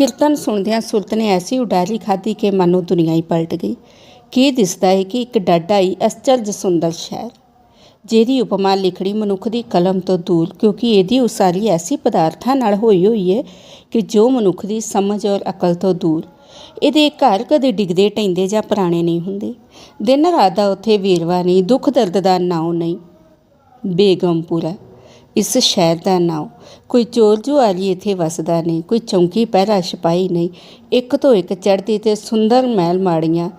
ਕੀਰਤਨ ਸੁਣਦਿਆਂ ਸੁਰਤ ਨੇ ਐਸੀ ਉਡਾਰੀ ਖਾਧੀ ਕਿ ਮਾਨੋ ਦੁਨੀਆ ਹੀ ਪਲਟ ਗਈ। ਕੀ ਦਿਸਦਾ ਹੈ ਕਿ ਇੱਕ ਡਾਡਾ ਹੀ ਅਸਚਰਜ ਸੁੰਦਰ ਸ਼ਹਿਰ, ਜਿਹਦੀ ਉਪਮਾ ਲਿਖੜੀ ਮਨੁੱਖ ਦੀ ਕਲਮ ਤੋਂ ਦੂਰ, ਕਿਉਂਕਿ ਇਹਦੀ ਉਸਾਰੀ ਐਸੀ ਪਦਾਰਥਾਂ ਨਾਲ ਹੋਈ ਹੋਈ ਹੈ ਕਿ ਜੋ ਮਨੁੱਖ ਦੀ ਸਮਝ ਔਰ ਅਕਲ ਤੋਂ ਦੂਰ, ਇਹਦੇ ਘਰ ਕਦੇ ਡਿੱਗਦੇ ਟੈਂਦੇ ਜਾਂ ਪੁਰਾਣੇ ਨਹੀਂ ਹੁੰਦੇ। ਦਿਨ ਰਾਤ ਦਾ ਉੱਥੇ ਵੇਰਵਾ ਨਹੀਂ, ਦੁੱਖ ਦਰਦ ਦਾ ਨਾਉ ਨਹੀਂ। ਬੇਗਮਪੁਰਾ ਇਸ ਸ਼ਹਿਰ ਦਾ ਨਾਮ ਕੋਈ ਚੋਰ ਜੁਆਰੀ ਇੱਥੇ ਵਸਦਾ ਨਹੀਂ, ਕੋਈ ਚੌਂਕੀ ਪਹਿਰਾ ਸਿਪਾਹੀ ਨਹੀਂ। ਇੱਕ ਤੋਂ ਇੱਕ ਚੜ੍ਹਦੀ ਤੇ ਸੁੰਦਰ ਮਹਿਲ ਮਾੜੀਆਂ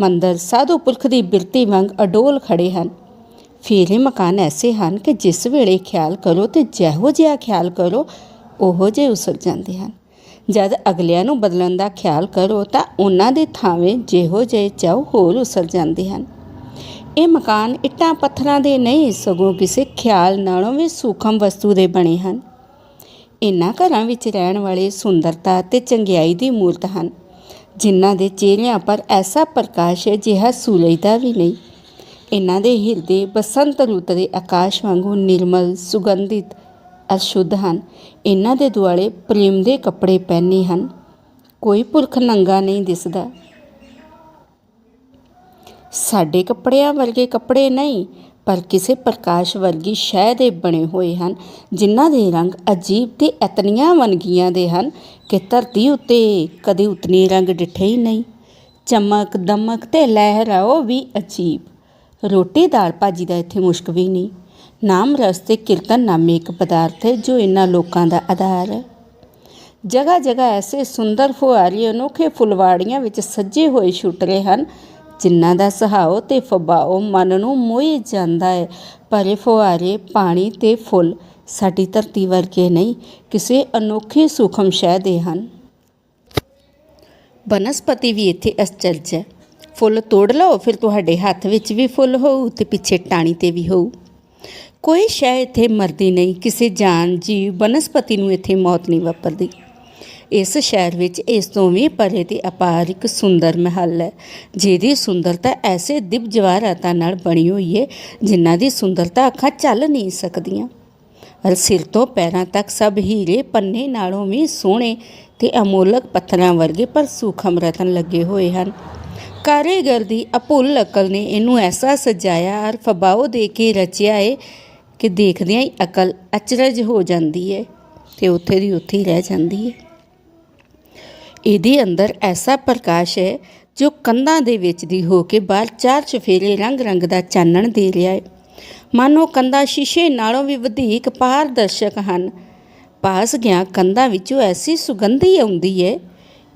ਮੰਦਰ ਸਾਧੂ ਪੁਰਖ ਦੀ ਬਿਰਤੀ ਵਾਂਗ ਅਡੋਲ ਖੜੇ ਹਨ। ਫੇਰੇ ਮਕਾਨ ਐਸੇ ਹਨ ਕਿ ਜਿਸ ਵੇਲੇ ਖਿਆਲ ਕਰੋ ਤੇ ਜਿਹੋ ਜਿਹਾ ਖਿਆਲ ਕਰੋ, ਉਹੋ ਜਿਹੇ ਉਸਰ ਜਾਂਦੇ ਹਨ। ਜਦ ਅਗਲਿਆਂ ਨੂੰ ਬਦਲਣ ਦਾ ਖਿਆਲ ਕਰੋ ਤਾਂ ਉਹਨਾਂ ਦੇ ਥਾਵੇਂ ਜਿਹੋ ਜਿਹੇ ਚਾਹੋ ਹੋਰ ਉਸਰ ਜਾਂਦੇ ਹਨ। ਇਹ ਮਕਾਨ ਇੱਟਾਂ ਪੱਥਰਾਂ ਦੇ ਨਹੀਂ, ਸਗੋਂ ਕਿਸੇ ਖਿਆਲ ਨਾਲੋਂ ਵੀ ਸੂਖਮ ਵਸਤੂ ਦੇ ਬਣੇ ਹਨ। ਇਨ੍ਹਾਂ ਘਰਾਂ ਵਿੱਚ ਰਹਿਣ ਵਾਲੇ ਸੁੰਦਰਤਾ ਤੇ ਚੰਗਿਆਈ ਦੀ ਮੂਰਤ ਹਨ, ਜਿਨ੍ਹਾਂ ਦੇ ਚਿਹਰਿਆਂ ਪਰ ਐਸਾ ਪ੍ਰਕਾਸ਼ ਹੈ ਜਿਹਾ ਸੂਰਜ ਦਾ ਵੀ ਨਹੀਂ। ਇਹਨਾਂ ਦੇ ਹਿਰਦੇ ਬਸੰਤ ਰੁੱਤ ਦੇ ਆਕਾਸ਼ ਵਾਂਗੂ ਨਿਰਮਲ, ਸੁਗੰਧਿਤ, ਅਸ਼ੁੱਧ ਹਨ। ਇਹਨਾਂ ਦੇ ਦੁਆਲੇ ਪ੍ਰੇਮ ਦੇ ਕੱਪੜੇ ਪਹਿਨੇ ਹਨ। ਕੋਈ ਪੁਰਖ ਨੰਗਾ ਨਹੀਂ ਦਿਸਦਾ। ਸਾਡੇ ਕੱਪੜਿਆਂ ਵਰਗੇ ਕੱਪੜੇ ਨਹੀਂ, ਪਰ ਕਿਸੇ ਪ੍ਰਕਾਸ਼ ਵਰਗੀ ਸ਼ੈ ਦੇ ਬਣੇ ਹੋਏ ਹਨ, ਜਿਨ੍ਹਾਂ ਦੇ ਰੰਗ ਅਜੀਬ ਤੇ ਇਤਨੀਆਂ ਵਨਗੀਆਂ ਦੇ ਹਨ ਕਿ ਧਰਤੀ ਉੱਤੇ ਕਦੇ ਉਤਨੇ ਰੰਗ ਡਿੱਠੇ ਹੀ ਨਹੀਂ। ਚਮਕ, ਦਮਕ ਤੇ ਲਹਿਰਾਓ ਵੀ ਅਜੀਬ। ਰੋਟੀ ਦਾਲ ਭਾਜੀ ਦਾ ਇੱਥੇ ਮੁਸ਼ਕ ਵੀ ਨਹੀਂ। ਨਾਮ ਰਸ ਤੇ ਕੀਰਤਨ ਨਾਮੇ ਇੱਕ ਪਦਾਰਥ ਹੈ ਜੋ ਇਹਨਾਂ ਲੋਕਾਂ ਦਾ ਆਧਾਰ ਹੈ। ਜਗ੍ਹਾ ਜਗ੍ਹਾ ਐਸੇ ਸੁੰਦਰ ਫੁਹਾਰੀ ਅਨੋਖੇ ਫੁਲਵਾੜੀਆਂ ਵਿੱਚ ਸੱਜੇ ਹੋਏ ਛੁੱਟ ਰਹੇ ਹਨ ਜਿਨ੍ਹਾਂ ਦਾ ਸਹਾਓ ਤੇ ਫਬਾਓ ਮਨ ਨੂੰ ਮੋਏ ਜਾਂਦਾ ਹੈ ਪਰ ਇਹ ਫੁਹਾਰੇ, ਪਾਣੀ ਤੇ ਫੁੱਲ, ਸਾਡੀ ਧਰਤੀ ਵਰਗੇ ਨਹੀਂ, ਕਿਸੇ ਅਨੋਖੇ ਸੂਖਮ ਸ਼ੈ ਦੇ ਹਨ। ਬਨਸਪਤੀ ਵੀ ਇੱਥੇ ਅਸਚਰਜ ਹੈ। ਫੁੱਲ ਤੋੜ ਲਓ, ਫਿਰ ਤੁਹਾਡੇ ਹੱਥ ਵਿੱਚ ਵੀ ਫੁੱਲ ਹੋਊ ਤੇ ਪਿੱਛੇ ਟਾਣੀ ਤੇ ਵੀ ਹੋਊ। ਕੋਈ ਸ਼ੈ ਇੱਥੇ ਮਰਦੀ ਨਹੀਂ, ਕਿਸੇ ਜਾਨ, ਜੀਵ ਬਨਸਪਤੀ ਨੂੰ ਇੱਥੇ ਮੌਤ ਨਹੀਂ ਵਾਪਰਦੀ। ਇਸ ਸ਼ਹਿਰ ਵਿੱਚ ਇਸ ਤੋਂ ਵੀ ਪਰੇ ਤੇ ਅਪਾਰ ਇੱਕ ਸੁੰਦਰ ਮਹਿਲ ਹੈ, ਜਿਹਦੀ ਸੁੰਦਰਤਾ ਐਸੇ ਦਿਵ ਜਵਾਹਰਾਤਾਂ ਨਾਲ ਬਣੀ ਹੋਈ ਹੈ, ਜਿਨ੍ਹਾਂ ਦੀ ਸੁੰਦਰਤਾ ਅੱਖਾਂ ਚੱਲ ਨਹੀਂ ਸਕਦੀਆਂ। ਪਰ ਸਿਰ ਤੋਂ ਪੈਰਾਂ ਤੱਕ ਸਭ ਹੀਰੇ, ਪੰਨੇ ਨਾਲੋਂ ਵੀ ਸੋਹਣੇ ਤੇ ਅਮੋਲਕ ਪੱਥਰਾਂ ਵਰਗੇ ਪਰ ਸੂਖਮ ਰਤਨ ਲੱਗੇ ਹੋਏ ਹਨ। ਕਾਰੀਗਰ ਦੀ ਅਭੁੱਲ ਅਕਲ ਨੇ ਇਹਨੂੰ ਐਸਾ ਸਜਾਇਆ ਔਰ ਫਬਾਓ ਦੇ ਕੇ ਰਚਿਆ ਹੈ ਕਿ ਦੇਖਦਿਆਂ ਹੀ ਅਕਲ ਅਚਰਜ ਹੋ ਜਾਂਦੀ ਹੈ ਤੇ ਉੱਥੇ ਦੀ ਉੱਥੇ ਹੀ ਰਹਿ ਜਾਂਦੀ ਹੈ। ਇਹਦੇ ਅੰਦਰ ਐਸਾ ਪ੍ਰਕਾਸ਼ ਹੈ ਜੋ ਕੰਧਾਂ ਦੇ ਵਿੱਚ ਦੀ ਹੋ ਕੇ ਬਾਹਰ ਚਾਰ ਚਫੇਰੇ ਰੰਗ ਰੰਗ ਦਾ ਚਾਨਣ ਦੇ ਰਿਹਾ ਹੈ। ਮਾਨੋ ਕੰਧਾਂ ਸ਼ੀਸ਼ੇ ਨਾਲੋਂ ਵੀ ਵਧੇਕ ਪਾਰਦਰਸ਼ਕ ਹਨ। ਪਾਸ ਗਿਆ ਕੰਧਾਂ ਵਿੱਚੋਂ ਐਸੀ ਸੁਗੰਧੀ ਆਉਂਦੀ ਹੈ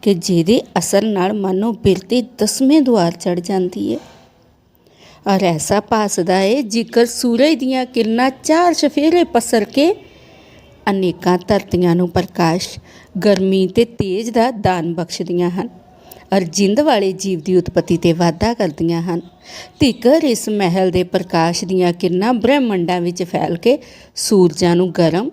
ਕਿ ਜਿਹਦੇ ਅਸਰ ਨਾਲ ਮਾਨੋ ਬਿਰਤੀ ਦਸਵੇਂ ਦੁਆਰ ਚੜ ਜਾਂਦੀ ਹੈ। ਔਰ ਐਸਾ ਪਾਸਦਾ ਹੈ ਜੇਕਰ ਸੂਰਜ ਦੀਆਂ ਕਿਰਨਾਂ ਚਾਰ ਚਫੇਰੇ ਪਸਰ ਕੇ ਅਨੇਕਾਂ ਧਰਤੀਆਂ ਨੂੰ ਪ੍ਰਕਾਸ਼ ਗਰਮੀ ਤੇ ਤੇਜ ਦਾ ਦਾਨ ਬਖਸ਼ਦੀਆਂ ਹਨ। ਔਰ ਜਿੰਦ ਵਾਲੇ ਜੀਵ ਦੀ ਉਤਪਤੀ ਤੇ ਵਾਧਾ ਕਰਦੀਆਂ ਹਨ। ਧਿਕਰ ਇਸ ਮਹਿਲ ਦੇ ਪ੍ਰਕਾਸ਼ ਦੀਆਂ ਕਿਰਨਾਂ ਬ੍ਰਹਿਮੰਡਾਂ ਵਿੱਚ ਫੈਲ ਕੇ ਸੂਰਜਾਂ ਨੂੰ ਗਰਮ,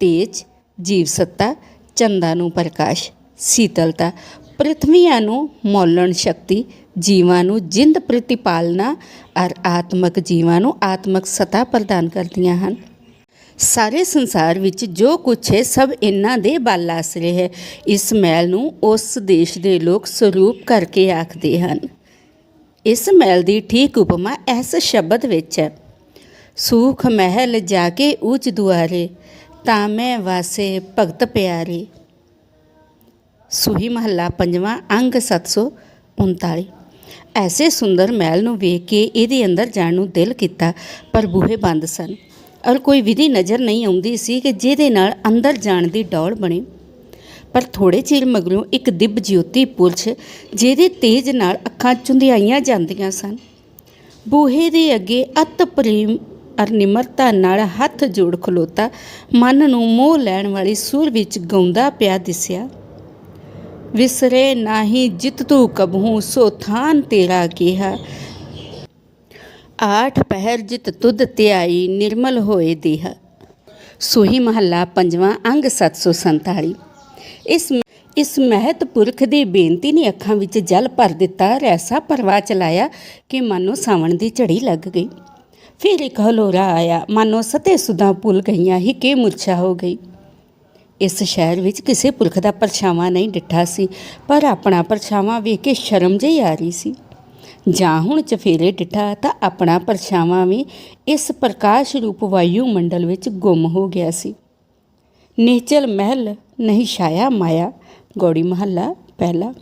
ਤੇਜ ਜੀਵ ਸੱਤਾ ਚੰਦਾ ਨੂੰ ਪ੍ਰਕਾਸ਼, ਸੀਤਲਤਾ ਪ੍ਰithਵੀਆਂ ਨੂੰ ਮੌਲਣ ਸ਼ਕਤੀ, ਜੀਵਾਂ ਨੂੰ ਜਿੰਦ ਪ੍ਰਤੀਪਾਲਨਾ ਔਰ ਆਤਮਕ ਜੀਵਾਂ ਨੂੰ ਆਤਮਕ ਸਤਾ ਪ੍ਰਦਾਨ ਕਰਦੀਆਂ ਹਨ। ਸਾਰੇ ਸੰਸਾਰ ਵਿੱਚ ਜੋ ਕੁਝ ਹੈ, ਸਭ ਇਹਨਾਂ ਦੇ ਬਲ ਆਸਰੇ ਹੈ। ਇਸ ਮਹਿਲ ਨੂੰ ਉਸ ਦੇਸ਼ ਦੇ ਲੋਕ ਸਰੂਪ ਕਰਕੇ ਆਖਦੇ ਹਨ। ਇਸ ਮਹਿਲ ਦੀ ਠੀਕ ਉਪਮਾ ਇਸ ਸ਼ਬਦ ਵਿੱਚ ਹੈ। ਸੂਖ ਮਹਿਲ ਜਾ ਕੇ ਉੱਚ ਦੁਆਰੇ, ਤਾਂ ਮੈਂ ਵਾਸੇ ਭਗਤ ਪਿਆਰੇ। ਸੂਹੀ ਮਹੱਲਾ ਪੰਜਵਾਂ, ਅੰਗ 739 ਐਸੇ ਸੁੰਦਰ ਮਹਿਲ ਨੂੰ ਵੇਖ ਕੇ ਇਹਦੇ ਅੰਦਰ ਜਾਣ ਨੂੰ ਦਿਲ ਕੀਤਾ, ਪਰ ਬੂਹੇ ਬੰਦ ਸਨ। ਔਰ ਕੋਈ ਵਿਧੀ ਨਜ਼ਰ ਨਹੀਂ ਆਉਂਦੀ ਸੀ ਕਿ ਜਿਹਦੇ ਨਾਲ ਅੰਦਰ ਜਾਣ ਦੀ ਡੌੜ ਬਣੇ। ਪਰ ਥੋੜੇ ਚਿਰ ਮਗਰੋਂ ਇੱਕ ਦਿਵ ਜਿਉਤੀ ਪੁਰਸ਼, ਜਿਹਦੇ ਤੇਜ ਨਾਲ ਅੱਖਾਂ ਚੁੰਧਿਆਈਆਂ ਜਾਂਦੀਆਂ ਸਨ। ਬੂਹੇ ਦੇ ਅੱਗੇ ਅਤ ਪ੍ਰੇਮ ਅਰ ਨਿਮਰਤਾ ਨਾਲ ਹੱਥ ਜੋੜ ਖਲੋਤਾ, ਮਨ ਨੂੰ ਮੋਹ ਲੈਣ ਵਾਲੀ ਸੁਰ ਵਿੱਚ ਗਾਉਂਦਾ ਪਿਆ ਦਿਸਿਆ। ਵਿਸਰੇ ਨਾਹੀ ਜਿਤ ਤੂੰ ਕਬਹੂ, ਸੋ ਥਾਨ ਤੇਰਾ ਕਿਹਾ ਆਠ ਪਹਿਰ ਜਿਤ ਤੁਧ ਧਿਆਈ ਨਿਰਮਲ ਹੋਏ ਦੇਹ। ਸੋਹੀ ਮਹੱਲਾ ਪੰਜਵਾਂ, ਅੰਗ 747 ਇਸ ਇਸ ਮਹਿਤ ਪੁਰਖ ਦੀ ਬੇਨਤੀ ਨੇ ਅੱਖਾਂ ਵਿੱਚ ਜਲ ਭਰ ਦਿੱਤਾ, ਰੈਸਾ ਪਰਵਾਹ ਚਲਾਇਆ ਕਿ ਮਾਨੋ ਸਾਵਣ ਦੀ ਝੜੀ ਲੱਗ ਗਈ। ਫਿਰ ਇੱਕ ਹਲੋਰਾ ਆਇਆ, ਮਾਨੋ ਸਤੇ ਸੁਦਾ ਭੁੱਲ ਗਈਆਂ, ਹੀ ਕਿ ਮੁਰਛਾ ਹੋ ਗਈ। ਇਸ ਸ਼ਹਿਰ ਵਿੱਚ ਕਿਸੇ ਪੁਰਖ ਦਾ ਪਰਛਾਵਾਂ ਨਹੀਂ ਡਿੱਠਾ ਸੀ, ਪਰ ਆਪਣਾ ਪਰਛਾਵਾਂ ਵੇਖ ਕੇ ਸ਼ਰਮ ਜਿਹੀ ਆ ਰਹੀ ਸੀ। ਜਾਂ ਹੁਣ ਚਫੇਰੇ ਡਿੱਠਾ ਤਾਂ ਆਪਣਾ ਪਰਛਾਵਾਂ ਵੀ ਇਸ ਪ੍ਰਕਾਸ਼ ਰੂਪ ਵਾਯੂ ਮੰਡਲ ਵਿੱਚ ਗੁੰਮ ਹੋ ਗਿਆ ਸੀ। ਨੀਚਲ ਮਹਿਲ ਨਹੀਂ ਛਾਇਆ ਮਾਇਆ, ਗੌੜੀ ਮਹੱਲਾ ਪਹਿਲਾ।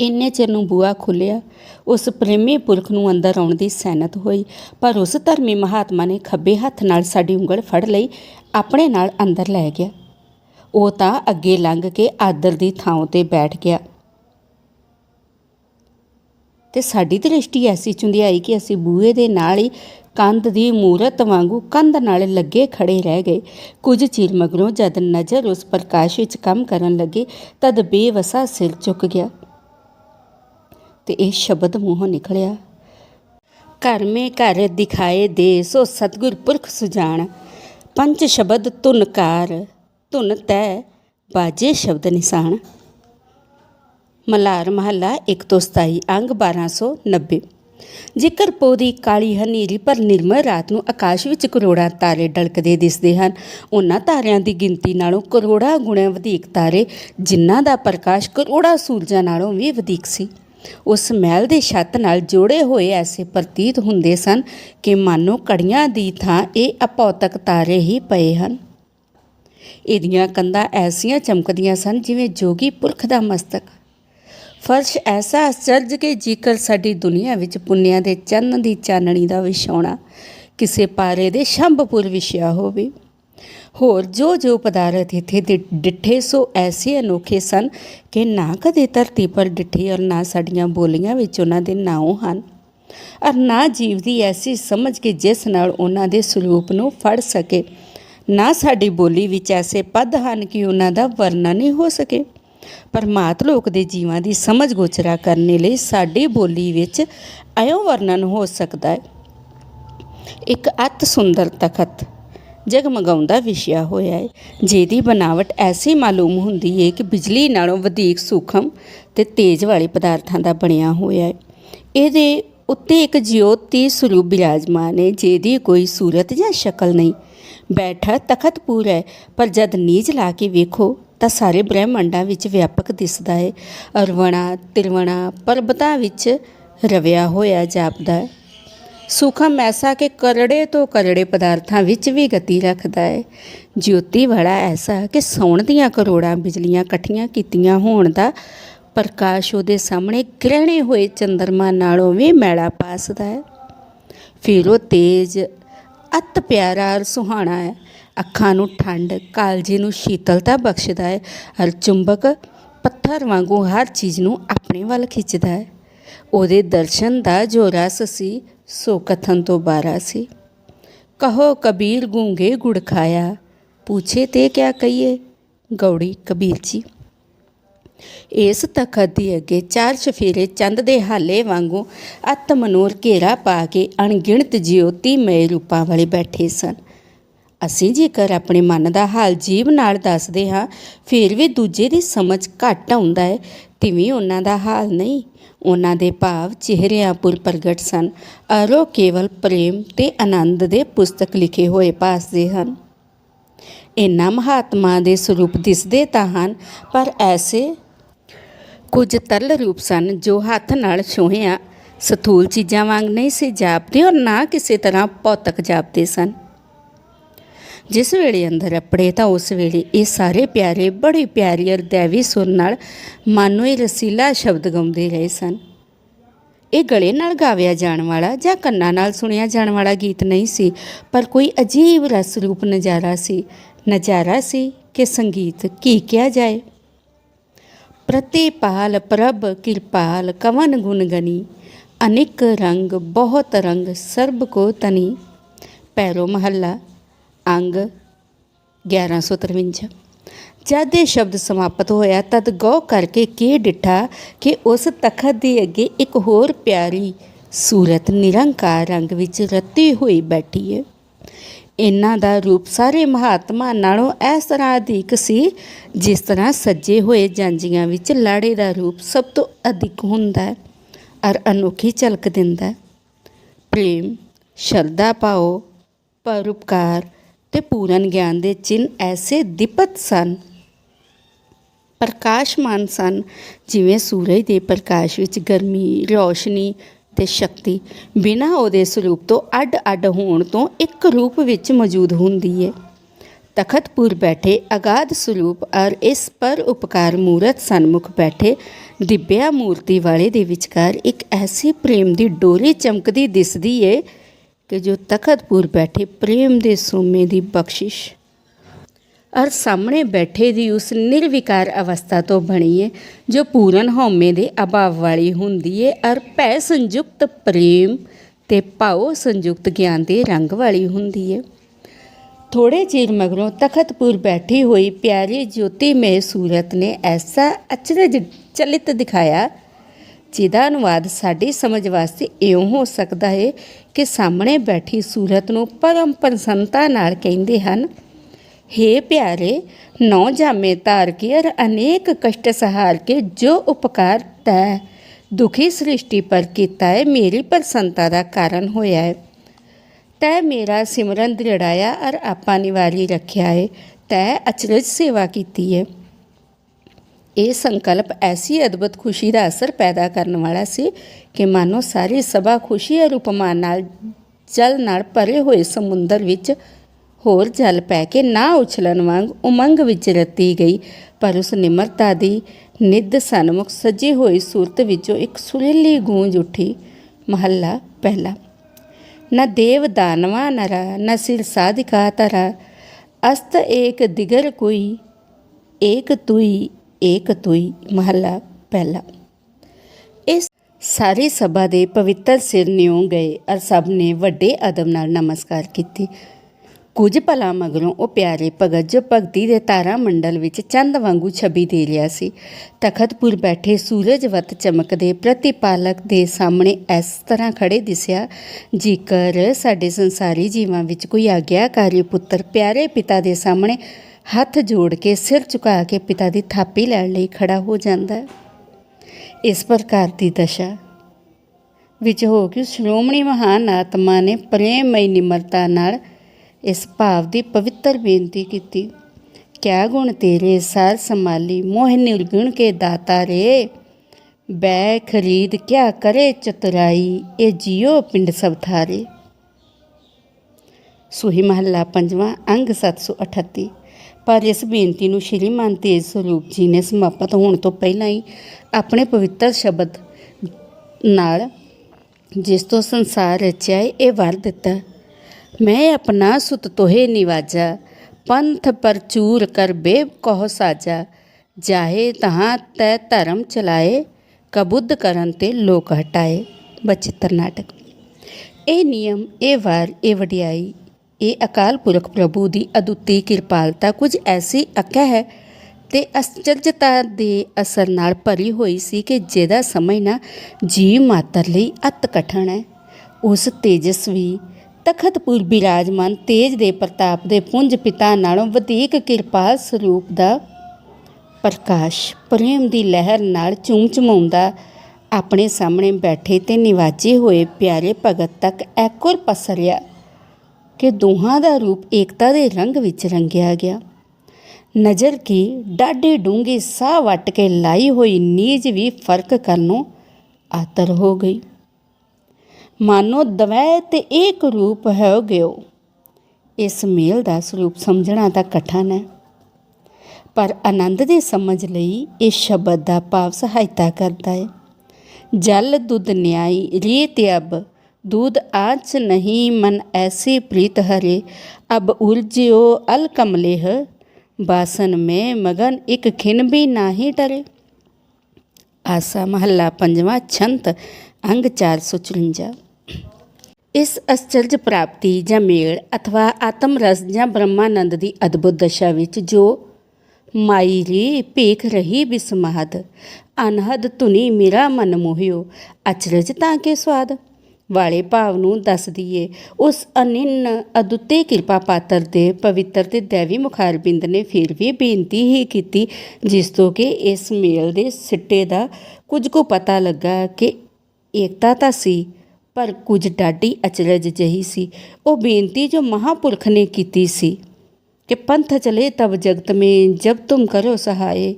ਇੰਨੇ ਚਿਰ ਨੂੰ ਬੂਆ ਖੁੱਲਿਆ ਉਸ ਪ੍ਰੇਮੀ ਪੁਰਖ ਨੂੰ ਅੰਦਰ ਆਉਣ ਦੀ ਸੈਨਤ ਹੋਈ, ਪਰ ਉਸ ਧਰਮੀ ਮਹਾਤਮਾ ਨੇ ਖੱਬੇ ਹੱਥ ਨਾਲ ਸਾਡੀ ਉਂਗਲ ਫੜ ਲਈ, ਆਪਣੇ ਨਾਲ ਅੰਦਰ ਲੈ ਗਿਆ। ਉਹ ਤਾਂ ਅੱਗੇ ਲੰਘ ਕੇ ਆਦਰ ਦੀ ਥਾਂ ਤੇ ਬੈਠ ਗਿਆ। ਤੇ ਸਾਡੀ ਦ੍ਰਿਸ਼ਟੀ ਐਸੀ ਚੁੰਧਿਆਈ ਕਿ ਅਸੀਂ ਬੂਹੇ ਦੇ ਨਾਲ ਹੀ ਕੰਧ ਦੀ ਮੂਰਤ ਵਾਂਗੂ ਕੰਧ ਨਾਲ ਲੱਗੇ ਖੜੇ ਰਹਿ ਗਏ। ਕੁਝ ਚਿਰ ਮਗਰੋਂ ਜਦ ਨਜ਼ਰ ਉਸ ਪ੍ਰਕਾਸ਼ ਵਿੱਚ ਕੰਮ ਕਰਨ ਲੱਗੇ, ਤਦ ਬੇਵਸਾ ਸਿਰ ਝੁਕ ਗਿਆ ਤੇ ਇਹ ਸ਼ਬਦ ਮੂੰਹੋਂ ਨਿਕਲਿਆ, ਘਰ ਮੇ ਘਰ ਦਿਖਾਏ ਦੇ ਸੋ ਸਤਗੁਰ ਪੁਰਖ ਸੁਜਾਨ ਪੰਜ ਸ਼ਬਦ ਧੁਨਕਾਰ ਧੁਨ ਤੈ ਬਾਜੇ ਸ਼ਬਦ ਨਿਸ਼ਾਨ ਮਲਾਰ ਮਹੱਲਾ 1 ਤੋਂ 27 ਅੰਗ 1290 ਜੇਕਰ ਪੋਦੀ ਕਾਲੀ ਹਨੇਰੀ ਪਰ ਨਿਰਮਲ ਰਾਤ ਨੂੰ ਆਕਾਸ਼ ਵਿੱਚ ਕਰੋੜਾਂ ਤਾਰੇ ਡਲਕਦੇ ਦਿਸਦੇ ਹਨ, ਉਹਨਾਂ ਤਾਰਿਆਂ ਦੀ ਗਿਣਤੀ ਨਾਲੋਂ ਕਰੋੜਾਂ ਗੁਣਾ ਵਧੇਕ ਤਾਰੇ, ਜਿਨ੍ਹਾਂ ਦਾ ਪ੍ਰਕਾਸ਼ ਕਰੋੜਾਂ ਸੂਰਜਾਂ ਨਾਲੋਂ ਵੀ ਵਧੇਕ ਸੀ। ਉਸ ਮਹਿਲ ਦੇ ਛੱਤ ਨਾਲ ਜੋੜੇ ਹੋਏ ਐਸੇ ਪ੍ਰਤੀਤ ਹੁੰਦੇ ਸਨ ਕਿ ਮਾਨੋ ਕੜੀਆਂ ਦੀ ਥਾਂ ਇਹ ਅਪੌਤਕ ਤਾਰੇ ਹੀ ਪਏ ਹਨ। ਇਹਦੀਆਂ ਕੰਧਾਂ ਐਸੀਆਂ ਚਮਕਦੀਆਂ ਸਨ ਜਿਵੇਂ ਜੋਗੀ ਪੁਰਖ ਦਾ ਮਸਤਕ। ਫਰਸ਼ ਐਸਾ ਅਚਰਜ ਕੇ ਜੇਕਰ ਸਾਡੀ ਦੁਨੀਆ ਵਿੱਚ ਪੁੰਨਿਆਂ ਦੇ ਚੰਨ ਦੀ ਚਾਨਣੀ ਦਾ ਵਿਛਾਉਣਾ ਕਿਸੇ ਪਾਰੇ ਦੇ ਸ਼ੰਭਪੁਰ ਵਿਛਿਆ ਹੋਵੇ, ਹੋਰ ਜੋ ਜੋ ਪਦਾਰਥ ਇੱਥੇ ਦੇ ਡਿੱਠੇ ਸੋ ਐਸੇ ਅਨੋਖੇ ਸਨ ਕਿ ਨਾ ਕਦੇ ਧਰਤੀ ਪਰ ਡਿੱਠੇ ਔਰ ਨਾ ਸਾਡੀਆਂ ਬੋਲੀਆਂ ਵਿੱਚ ਉਹਨਾਂ ਦੇ ਨਾਉ ਹਨ। ਔਰ ਨਾ ਜੀਵ ਦੀ ਐਸੀ ਸਮਝ ਕੇ ਜਿਸ ਨਾਲ ਉਹਨਾਂ ਦੇ ਸਰੂਪ ਨੂੰ ਫੜ ਸਕੇ, ਨਾ ਸਾਡੀ ਬੋਲੀ ਵਿੱਚ ਐਸੇ ਪਦ ਹਨ ਕਿ ਉਹਨਾਂ ਦਾ ਵਰਣਨ ਨਹੀਂ ਹੋ ਸਕੇ। ਪਰਮਾਤ ਲੋਕ ਦੇ ਜੀਵਾਂ ਦੀ ਸਮਝ ਗੋਚਰਾ ਕਰਨ ਲਈ ਸਾਡੀ ਬੋਲੀ ਵਿੱਚ ਐਉਂ ਵਰਣਨ ਹੋ ਸਕਦਾ ਹੈ। ਇੱਕ ਅਤ ਸੁੰਦਰ ਤਖਤ ਜਗਮਗਾਉਂਦਾ ਵਿਛਿਆ ਹੋਇਆ ਹੈ, ਜਿਹਦੀ ਬਣਾਵਟ ਐਸੀ ਮਾਲੂਮ ਹੁੰਦੀ ਹੈ ਕਿ ਬਿਜਲੀ ਨਾਲੋਂ ਵਧੇਕ ਸੂਖਮ ਤੇ ਤੇਜ਼ ਵਾਲੇ ਪਦਾਰਥਾਂ ਦਾ ਬਣਿਆ ਹੋਇਆ ਹੈ। ਇਹਦੇ ਉੱਤੇ ਇੱਕ ਜਯੋਤੀ ਸਰੂਪ ਬਿਰਾਜਮਾਨ ਹੈ, ਜਿਹਦੀ ਕੋਈ ਸੂਰਤ ਜਾਂ ਸ਼ਕਲ ਨਹੀਂ। ਬੈਠਾ ਤਖਤ ਪੂਰ ਹੈ, ਪਰ ਜਦ ਨੀਜ ਲਾ ਕੇ ਵੇਖੋ ਤਾਂ ਸਾਰੇ ਬ੍ਰਹਿਮੰਡਾਂ ਵਿੱਚ ਵਿਆਪਕ ਦਿਸਦਾ ਹੈ। ਅਰਵਣਾ, ਤਿਰਵਣਾ ਪਰਬਤਾਂ ਵਿੱਚ ਰਵਿਆ ਹੋਇਆ ਜਾਪਦਾ ਹੈ। ਸੂਖਮ ਐਸਾ ਕਿ ਕਰੜੇ ਤੋਂ ਕਰੜੇ ਪਦਾਰਥਾਂ ਵਿੱਚ ਵੀ ਗਤੀ ਰੱਖਦਾ ਹੈ। ਜੋਤੀ ਵਾਲਾ ਐਸਾ ਕਿ ਸੌਣ ਦੀਆਂ ਕਰੋੜਾਂ ਬਿਜਲੀਆਂ ਇਕੱਠੀਆਂ ਕੀਤੀਆਂ ਹੋਣ ਦਾ ਪ੍ਰਕਾਸ਼ ਉਹਦੇ ਸਾਹਮਣੇ ਗ੍ਰਹਿਣੇ ਹੋਏ ਚੰਦਰਮਾ ਨਾਲੋਂ ਵੀ ਮੈਲਾ ਪਾਸਦਾ ਹੈ। ਫਿਰ ਉਹ ਤੇਜ, ਅਤ ਪਿਆਰਾ ਔਰ ਸੁਹਾਣਾ ਹੈ। ਅੱਖਾਂ ਨੂੰ ਠੰਡ, ਕਾਲਜੇ ਨੂੰ ਸ਼ੀਤਲਤਾ ਬਖਸ਼ਦਾ ਹੈ ਹਰ ਚੁੰਬਕ ਪੱਥਰ ਵਾਂਗੂ ਹਰ ਚੀਜ਼ ਨੂੰ ਆਪਣੇ ਵੱਲ ਖਿੱਚਦਾ ਹੈ। ਉਹਦੇ ਦਰਸ਼ਨ ਦਾ ਜੋ ਰਸ ਸੀ, ਸੋ ਕਥਨ ਤੋਂ ਬਾਰਾ ਸੀ। ਕਹੋ ਕਬੀਰ ਗੂੰਗੇ ਗੁੜ ਖਾਇਆ, ਪੁੱਛੇ ਤੇ ਕਿਆ ਕਹੀਏ? ਗੌੜੀ ਕਬੀਰ ਜੀ। ਇਸ ਤਖਤ ਦੇ ਅੱਗੇ ਚਾਰ ਸਫੇਰੇ ਚੰਦ ਦੇ ਹਾਲੇ ਵਾਂਗੂ ਅਤ ਮਨੂਰ ਘੇਰਾ ਪਾ ਕੇ ਅਣਗਿਣਤ ਜਿਉਤੀ ਜਿਉਤੀਮय ਰੂਪਾਂ ਵਾਲੇ ਬੈਠੇ ਸਨ। ਅਸੀਂ ਜੇਕਰ ਆਪਣੇ ਮਨ ਦਾ ਹਾਲ ਜੀਵ ਨਾਲ ਦੱਸਦੇ ਹਾਂ, ਫਿਰ ਵੀ ਦੂਜੇ ਦੀ ਸਮਝ ਘੱਟ ਆਉਂਦਾ ਹੈ। ਤਿਵੇਂ ਉਹਨਾਂ ਦਾ ਹਾਲ ਨਹੀਂ। ਉਹਨਾਂ ਦੇ ਭਾਵ ਚਿਹਰਿਆਂ ਪੁਰ ਪ੍ਰਗਟ ਸਨ। ਔਰ ਉਹ ਕੇਵਲ ਪ੍ਰੇਮ ਤੇ ਆਨੰਦ ਦੇ ਪੁਸਤਕ ਲਿਖੇ ਹੋਏ ਭਾਸਦੇ ਹਨ। ਇਹਨਾਂ ਮਹਾਤਮਾ ਦੇ ਸਰੂਪ ਦਿਸਦੇ ਤਾਂ ਹਨ, ਪਰ ਐਸੇ ਕੁਝ ਤਰਲ ਰੂਪ ਸਨ ਜੋ ਹੱਥ ਨਾਲ ਛੂਹਿਆ, ਸਥੂਲ ਚੀਜ਼ਾਂ ਵਾਂਗ ਨਹੀਂ ਸੀ ਜਾਪਦੇ ਔਰ ਨਾ ਕਿਸੇ ਤਰ੍ਹਾਂ ਭੌਤਿਕ ਜਾਪਦੇ ਸਨ। ਜਿਸ ਵੇਲੇ ਅੰਦਰ ਅਪੜੇ ਤਾਂ ਉਸ ਵੇਲੇ ਇਹ ਸਾਰੇ ਪਿਆਰੇ, ਬੜੇ ਪਿਆਰੀ ਔਰ ਦੇਵੀ ਸੁਰ ਨਾਲ ਮਾਨੋ ਹੀ ਰਸੀਲਾ ਸ਼ਬਦ ਗਾਉਂਦੇ ਰਹੇ ਸਨ। ਇਹ ਗਲੇ ਨਾਲ ਗਾਵਿਆ ਜਾਣ ਵਾਲਾ ਜਾਂ ਕੰਨਾਂ ਨਾਲ ਸੁਣਿਆ ਜਾਣ ਵਾਲਾ ਗੀਤ ਨਹੀਂ ਸੀ, ਪਰ ਕੋਈ ਅਜੀਬ ਰਸ ਰੂਪ ਨਜ਼ਾਰਾ ਸੀ। ਨਜ਼ਾਰਾ ਸੀ ਕਿ ਸੰਗੀਤ ਕੀ ਕਿਹਾ ਜਾਏ। ਪ੍ਰਤੀਪਾਲ ਪ੍ਰਭ ਕਿਰਪਾਲ ਕਵਨ ਗੁਣ ਗਨੀ, ਅਨੇਕ ਰੰਗ ਬਹੁਤ ਰੰਗ ਸਰਬ ਕੋ ਤਨੀ। ਪੈਰੋ ਮਹੱਲਾ ਅੰਗ 1153 ਜਦ ਇਹ ਸ਼ਬਦ ਸਮਾਪਤ ਹੋਇਆ, ਤਦ ਗੌ ਕਰਕੇ ਕੀ ਡਿਠਾ ਕਿ ਉਸ ਤਖਤ ਦੇ ਅੱਗੇ ਇੱਕ ਹੋਰ ਪਿਆਰੀ ਸੂਰਤ ਨਿਰੰਕਾਰ ਰੰਗ ਵਿੱਚ ਰੱਤੀ ਹੋਈ ਬੈਠੀ ਹੈ। ਇਹਨਾਂ ਦਾ ਰੂਪ ਸਾਰੇ ਮਹਾਤਮਾ ਨਾਲੋਂ ਇਸ ਤਰ੍ਹਾਂ ਅਧਿਕ ਸੀ, ਜਿਸ ਤਰ੍ਹਾਂ ਸੱਜੇ ਹੋਏ ਜਾਂਜੀਆਂ ਵਿੱਚ ਲਾੜੇ ਦਾ ਰੂਪ ਸਭ ਤੋਂ ਅਧਿਕ ਹੁੰਦਾ ਹੈ ਔਰ ਅਨੋਖੀ ਝਲਕ ਦਿੰਦਾ ਹੈ। ਪ੍ਰੇਮ, ਸ਼ਰਧਾ ਭਾਓ ਪਰਉਪਕਾਰ ਤੇ ਪੂਰਨ ਗਿਆਨ ਦੇ ਚਿੰਨ ਐਸੇ ਦੀਪਤ ਸਨ, ਪ੍ਰਕਾਸ਼ਮਾਨ ਸਨ, ਜਿਵੇਂ ਸੂਰਜ ਦੇ ਪ੍ਰਕਾਸ਼ ਵਿੱਚ ਗਰਮੀ, ਰੌਸ਼ਨੀ ਤੇ ਸ਼ਕਤੀ ਬਿਨਾਂ ਉਹਦੇ ਸਰੂਪ ਤੋਂ ਅੱਡ-ਅੱਡ ਹੋਣ ਤੋਂ ਇੱਕ ਰੂਪ ਵਿੱਚ ਮੌਜੂਦ ਹੁੰਦੀ ਹੈ ਤਖਤਪੁਰ ਬੈਠੇ ਅਗਾਧ ਸਰੂਪ ਔਰ ਇਸ ਪਰ ਉਪਕਾਰ ਮੂਰਤ ਸਨਮੁਖ ਬੈਠੇ ਦਿਵਿਆ ਮੂਰਤੀ ਵਾਲੇ ਦੇ ਵਿਚਕਾਰ ਇੱਕ ਐਸੀ ਪ੍ਰੇਮ ਦੀ ਡੋਰੀ ਚਮਕਦੀ ਦਿਸਦੀ ਏ ਕਿ ਜੋ ਤਖਤਪੁਰ ਬੈਠੇ ਪ੍ਰੇਮ ਦੇ ਸੋਮੇ ਦੀ ਬਖਸ਼ਿਸ਼ ਔਰ ਸਾਹਮਣੇ ਬੈਠੇ ਦੀ ਉਸ ਨਿਰਵਿਕਾਰ ਅਵਸਥਾ ਤੋਂ ਬਣੀ ਹੈ, ਜੋ ਪੂਰਨ ਹਉਮੈ ਦੇ ਅਭਾਵ ਵਾਲੀ ਹੁੰਦੀ ਹੈ ਔਰ ਭੈ ਸੰਯੁਕਤ ਪ੍ਰੇਮ ਤੇ ਭਾਉ ਸੰਯੁਕਤ ਗਿਆਨ ਦੇ ਰੰਗ ਵਾਲੀ ਹੁੰਦੀ ਹੈ। ਥੋੜੇ ਚਿਰ ਮਗਰੋਂ ਤਖਤਪੁਰ ਬੈਠੀ ਹੋਈ ਪਿਆਰੀ ਜੋਤੀਮय ਸੂਰਤ ਨੇ ਐਸਾ ਅਚਰਜ ਚਲਿਤ ਦਿਖਾਇਆ ਜਿਹਦਾ ਅਨੁਵਾਦ ਸਾਡੀ ਸਮਝ ਵਾਸਤੇ ਇਉਂ ਹੋ ਸਕਦਾ ਹੈ ਕਿ ਸਾਹਮਣੇ ਬੈਠੀ ਸੂਰਤ ਨੂੰ ਪਰਮ ਪ੍ਰਸੰਨਤਾ ਨਾਲ ਕਹਿੰਦੇ ਹਨ हे प्यारे नौ जामे तार के और अनेक कष्ट सहार के जो उपकार तै ਦੁਖੀ ਸ੍ਰਿਸ਼ਟੀ ਪਰ ਕੀਤਾ ਹੈ ਮੇਰੀ ਪ੍ਰਸੰਨਤਾ ਦਾ ਕਾਰਨ ਹੋਇਆ ਹੈ ਤੈ ਮੇਰਾ ਸਿਮਰਨ ਦ੍ਰਿੜਾਇਆ ਔਰ ਆਪਾ ਨਿਵਾਰੀ ਰੱਖਿਆ ਹੈ ਤੈ ਅਚਰਜ ਸੇਵਾ ਕੀਤੀ ਹੈ ਇਹ ਸੰਕਲਪ ਐਸੀ ਅਦਭੁਤ ਖੁਸ਼ੀ ਦਾ ਅਸਰ ਪੈਦਾ ਕਰਨ ਵਾਲਾ ਸੀ ਕਿ ਮਾਨੋ ਸਾਰੀ ਸਭਾ ਖੁਸ਼ੀ ਦੇ ਰੂਪਮਾਨ ਨਾਲ ਜਲ ਨਾਲ ਭਰੇ ਹੋਏ ਸਮੁੰਦਰ ਵਿੱਚ ਹੋਰ ਜਲ ਪੈ ਕੇ ਨਾ ਉਛਲਣ ਵਾਂਗ ਉਮੰਗ ਵਿੱਚ ਰਤੀ ਗਈ, ਪਰ ਉਸ ਨਿਮਰਤਾ ਦੀ ਨਿੱਧ ਸਨਮੁਖ ਸਜੀ ਹੋਈ ਸੂਰਤ ਵਿੱਚੋਂ ਇੱਕ ਸੁਰੀਲੀ ਗੂੰਜ ਉੱਠੀ। ਮਹੱਲਾ ਪਹਿਲਾ। ਨਾ ਦੇਵ ਦਾਨਵਾ ਨਰਾ ਨਾ ਸਿਰ ਸਾਧਿਕਾ ਤਰਾ ਅਸਤ ਏਕ ਦਿਗਰ ਕੋਈ, ਏਕ ਤੁਈ ਏਕ ਤੁਈ ਮਹੱਲਾ ਪਹਿਲਾ। ਇਸ ਸਾਰੇ ਸਭਾ ਦੇ ਪਵਿੱਤਰ ਸਿਰ ਨਿਉ ਗਏ ਅਰ ਸਭ ਨੇ ਵੱਡੇ ਅਦਬ ਨਾਲ ਨਮਸਕਾਰ ਕੀਤੀ। ਕੁਝ ਪਲਾਂ ਮਗਰੋਂ ਉਹ ਪਿਆਰੇ ਭਗਤ ਜੋ ਭਗਤੀ ਦੇ ਤਾਰਾ ਮੰਡਲ ਵਿੱਚ ਚੰਦ ਵਾਂਗੂ ਛਬੀ ਦੇ ਲਿਆ ਸੀ ਤਖਤਪੁਰ ਬੈਠੇ ਸੂਰਜਵਤ ਚਮਕਦੇ ਪ੍ਰਤੀਪਾਲਕ ਦੇ ਸਾਹਮਣੇ ਇਸ ਤਰ੍ਹਾਂ ਖੜੇ ਦਿਸਿਆ, ਜੇਕਰ ਸਾਡੇ ਸੰਸਾਰੀ ਜੀਵਾਂ ਵਿੱਚ ਕੋਈ ਆਗਿਆਕਾਰੀ ਪੁੱਤਰ ਪਿਆਰੇ ਪਿਤਾ ਦੇ ਸਾਹਮਣੇ ਹੱਥ ਜੋੜ ਕੇ ਸਿਰ ਝੁਕਾ ਕੇ ਪਿਤਾ ਦੀ ਥਾਪੀ ਲੈਣ ਲਈ ਖੜਾ ਹੋ ਜਾਂਦਾ ਹੈ। ਇਸ ਪ੍ਰਕਾਰ ਦੀ ਦਸ਼ਾ ਵਿੱਚ ਹੋ ਕੇ ਸ਼੍ਰੋਮਣੀ ਮਹਾਨ ਆਤਮਾ ਨੇ ਪ੍ਰੇਮਮਈ ਨਿਮਰਤਾ ਨਾਲ ਇਸ ਭਾਵ ਦੀ ਪਵਿੱਤਰ ਬੇਨਤੀ ਕੀਤੀ, ਕਿਆ ਗੁਣ ਤੇਰੇ ਸਾਰ ਸੰਭਾਲੀ, ਮੋਹ ਨਿਰਗੁਣ ਕੇ ਦਾਤਾ ਰੇ। ਬੈ ਖਰੀਦ ਕਿਆ ਕਰੇ ਚਤੁਰਾਈ, ਇਹ ਜੀਓ ਪਿੰਡ ਸਭ ਥਾਰੇ। ਸੂਹੀ ਮਹੱਲਾ ਪੰਜਵਾਂ, ਅੰਗ 738 ਪਰ ਇਸ ਬੇਨਤੀ ਨੂੰ ਸ਼੍ਰੀਮਾਨ ਤੇਜ ਸਰੂਪ ਜੀ ਨੇ ਸਮਾਪਤ ਹੋਣ ਤੋਂ ਪਹਿਲਾਂ ਹੀ ਆਪਣੇ ਪਵਿੱਤਰ ਸ਼ਬਦ ਨਾਲ ਜਿਸ ਤੋਂ ਸੰਸਾਰ ਰਚਿਆ ਹੈ, ਇਹ ਵਰ ਦਿੱਤਾ। ਮੈਂ ਆਪਣਾ ਸੁਤ ਤੋਹੇ ਨਿਵਾਜਾ ਪੰਥ ਪਰਚੂਰ ਕਰ ਬੇਬ ਕਹੋ ਸਾਜਾ। ਜਾਹੇ ਤਹਾਂ ਤੈ ਧਰਮ ਚਲਾਏ ਕਬੁੱਧ ਕਰਨ ਤੇ ਲੋਕ ਹਟਾਏ। ਬਚਿੱਤਰ ਨਾਟਕ। ਇਹ ਨਿਯਮ ਇਹ ਵਾਰ ਇਹ ਵਡਿਆਈ ਇਹ ਅਕਾਲ ਪੁਰਖ ਪ੍ਰਭੂ ਦੀ ਅਦੁੱਤੀ ਕਿਰਪਾਲਤਾ ਕੁਝ ਐਸੀ ਅਕਾ ਹੈ ਤੇ ਅਸਚਰਜਤਾ ਦੇ ਅਸਰ ਨਾਲ ਭਰੀ ਹੋਈ ਸੀ ਕਿ ਜਿਹਦਾ ਸਮਝਣਾ ਜੀਵ ਮਾਤਰ ਲਈ ਅਤ ਕਠਣ ਹੈ। ਉਸ ਤੇਜਸਵੀ ਤਖਤਪੁਰ ਬਿਰਾਜਮਾਨ ਤੇਜ ਦੇ ਪ੍ਰਤਾਪ ਦੇ ਪੁੰਜ ਪਿਤਾ ਨਾਲੋਂ ਵਧੇਕ ਕਿਰਪਾਲ ਸਰੂਪ ਦਾ ਪ੍ਰਕਾਸ਼ ਪ੍ਰੇਮ ਦੀ ਲਹਿਰ ਨਾਲ ਚੁੰਮਚਮਾਉਂਦਾ ਆਪਣੇ ਸਾਹਮਣੇ ਬੈਠੇ ਤੇ ਨਿਵਾਜੇ ਹੋਏ ਪਿਆਰੇ ਭਗਤ ਤੱਕ ਐਕੁਰ ਪਸਰਿਆ। ਕਿ ਦੋਹਾਂ ਦਾ ਰੂਪ ਏਕਤਾ ਦੇ ਰੰਗ ਵਿੱਚ ਰੰਗਿਆ ਗਿਆ। ਨਜ਼ਰ ਕੀ ਡਾਢੇ ਡੂੰਗੀ ਸਾਹ ਵੱਟ ਕੇ ਲਾਈ ਹੋਈ ਨੀਜ ਵੀ ਫ਼ਰਕ ਕਰਨੋਂ ਆਤਰ ਹੋ ਗਈ। ਮਾਨੋ ਦਵੈ ਤੇ ਏਕ ਰੂਪ ਹੈ ਗਿਓ। ਇਸ ਮੇਲ ਦਾ ਸਰੂਪ ਸਮਝਣਾ ਤਾਂ ਕਠਨ ਹੈ। ਪਰ ਆਨੰਦ ਦੇ ਸਮਝ ਲਈ ਇਹ ਸ਼ਬਦ ਦਾ ਭਾਵ ਸਹਾਇਤਾ ਕਰਦਾ ਹੈ। ਜਲ ਦੁੱਧ ਨਿਆਈ, ਰੀਤ ਅਬ दूध आँच नहीं मन ऐसी प्रीत हरे अब उलझियो अल कमलेह बासन में मगन एक खिन भी नाही डरे ਆਸਾ ਮਹੱਲਾ ਪੰਜਵਾਂ ਛੰਤ ਅੰਗ 454 ਇਸ ਅਸਚਰਜ ਪ੍ਰਾਪਤੀ ਜਾਂ ਮੇਲ ਅਥਵਾ ਆਤਮ ਰਸ ਜਾਂ ਬ੍ਰਹਮਾਨੰਦ ਦੀ ਅਦਭੁਤ ਦਸ਼ਾ ਵਿੱਚ ਜੋ ਮਾਇਰੀ ਭੇਖ ਰਹੀ ਬਿਸਮਾਦ ਅਨਹਦ ਧੁਨੀ ਮੇਰਾ ਮਨ ਮੋਹਿਓ ਅਚਰਜ ਤਾਂ ਕੇ ਸਵਾਦ ਵਾਲੇ ਭਾਵ ਨੂੰ ਦੱਸਦੀ ਦਈਏ ਉਸ ਅਨਿੰਨ ਅਦੁੱਤੇ ਕਿਰਪਾ ਪਾਤਰ ਦੇ ਪਵਿੱਤਰ ਤੇ ਦੇਵੀ ਮੁਖਾਰਬਿੰਦ ਨੇ ਫਿਰ ਵੀ ਬੇਨਤੀ ਹੀ ਕੀਤੀ, ਜਿਸ ਤੋਂ ਕਿ ਇਸ ਮੇਲ ਦੇ ਸਿੱਟੇ ਦਾ ਕੁਝ ਕੁ ਪਤਾ ਲੱਗਾ ਕਿ ਏਕਤਾ ਤਾਂ ਸੀ, ਪਰ ਕੁਝ ਡਾਢੀ ਅਚਰਜ ਜਹੀ ਸੀ। ਉਹ ਬੇਨਤੀ ਜੋ ਮਹਾਪੁਰਖ ਨੇ ਕੀਤੀ ਸੀ ਕਿ ਪੰਥ ਚਲੇ ਤਬ ਜਗਤ ਮੇ ਜਬ ਤੁਮ ਕਰੋ ਸਹਾਏ।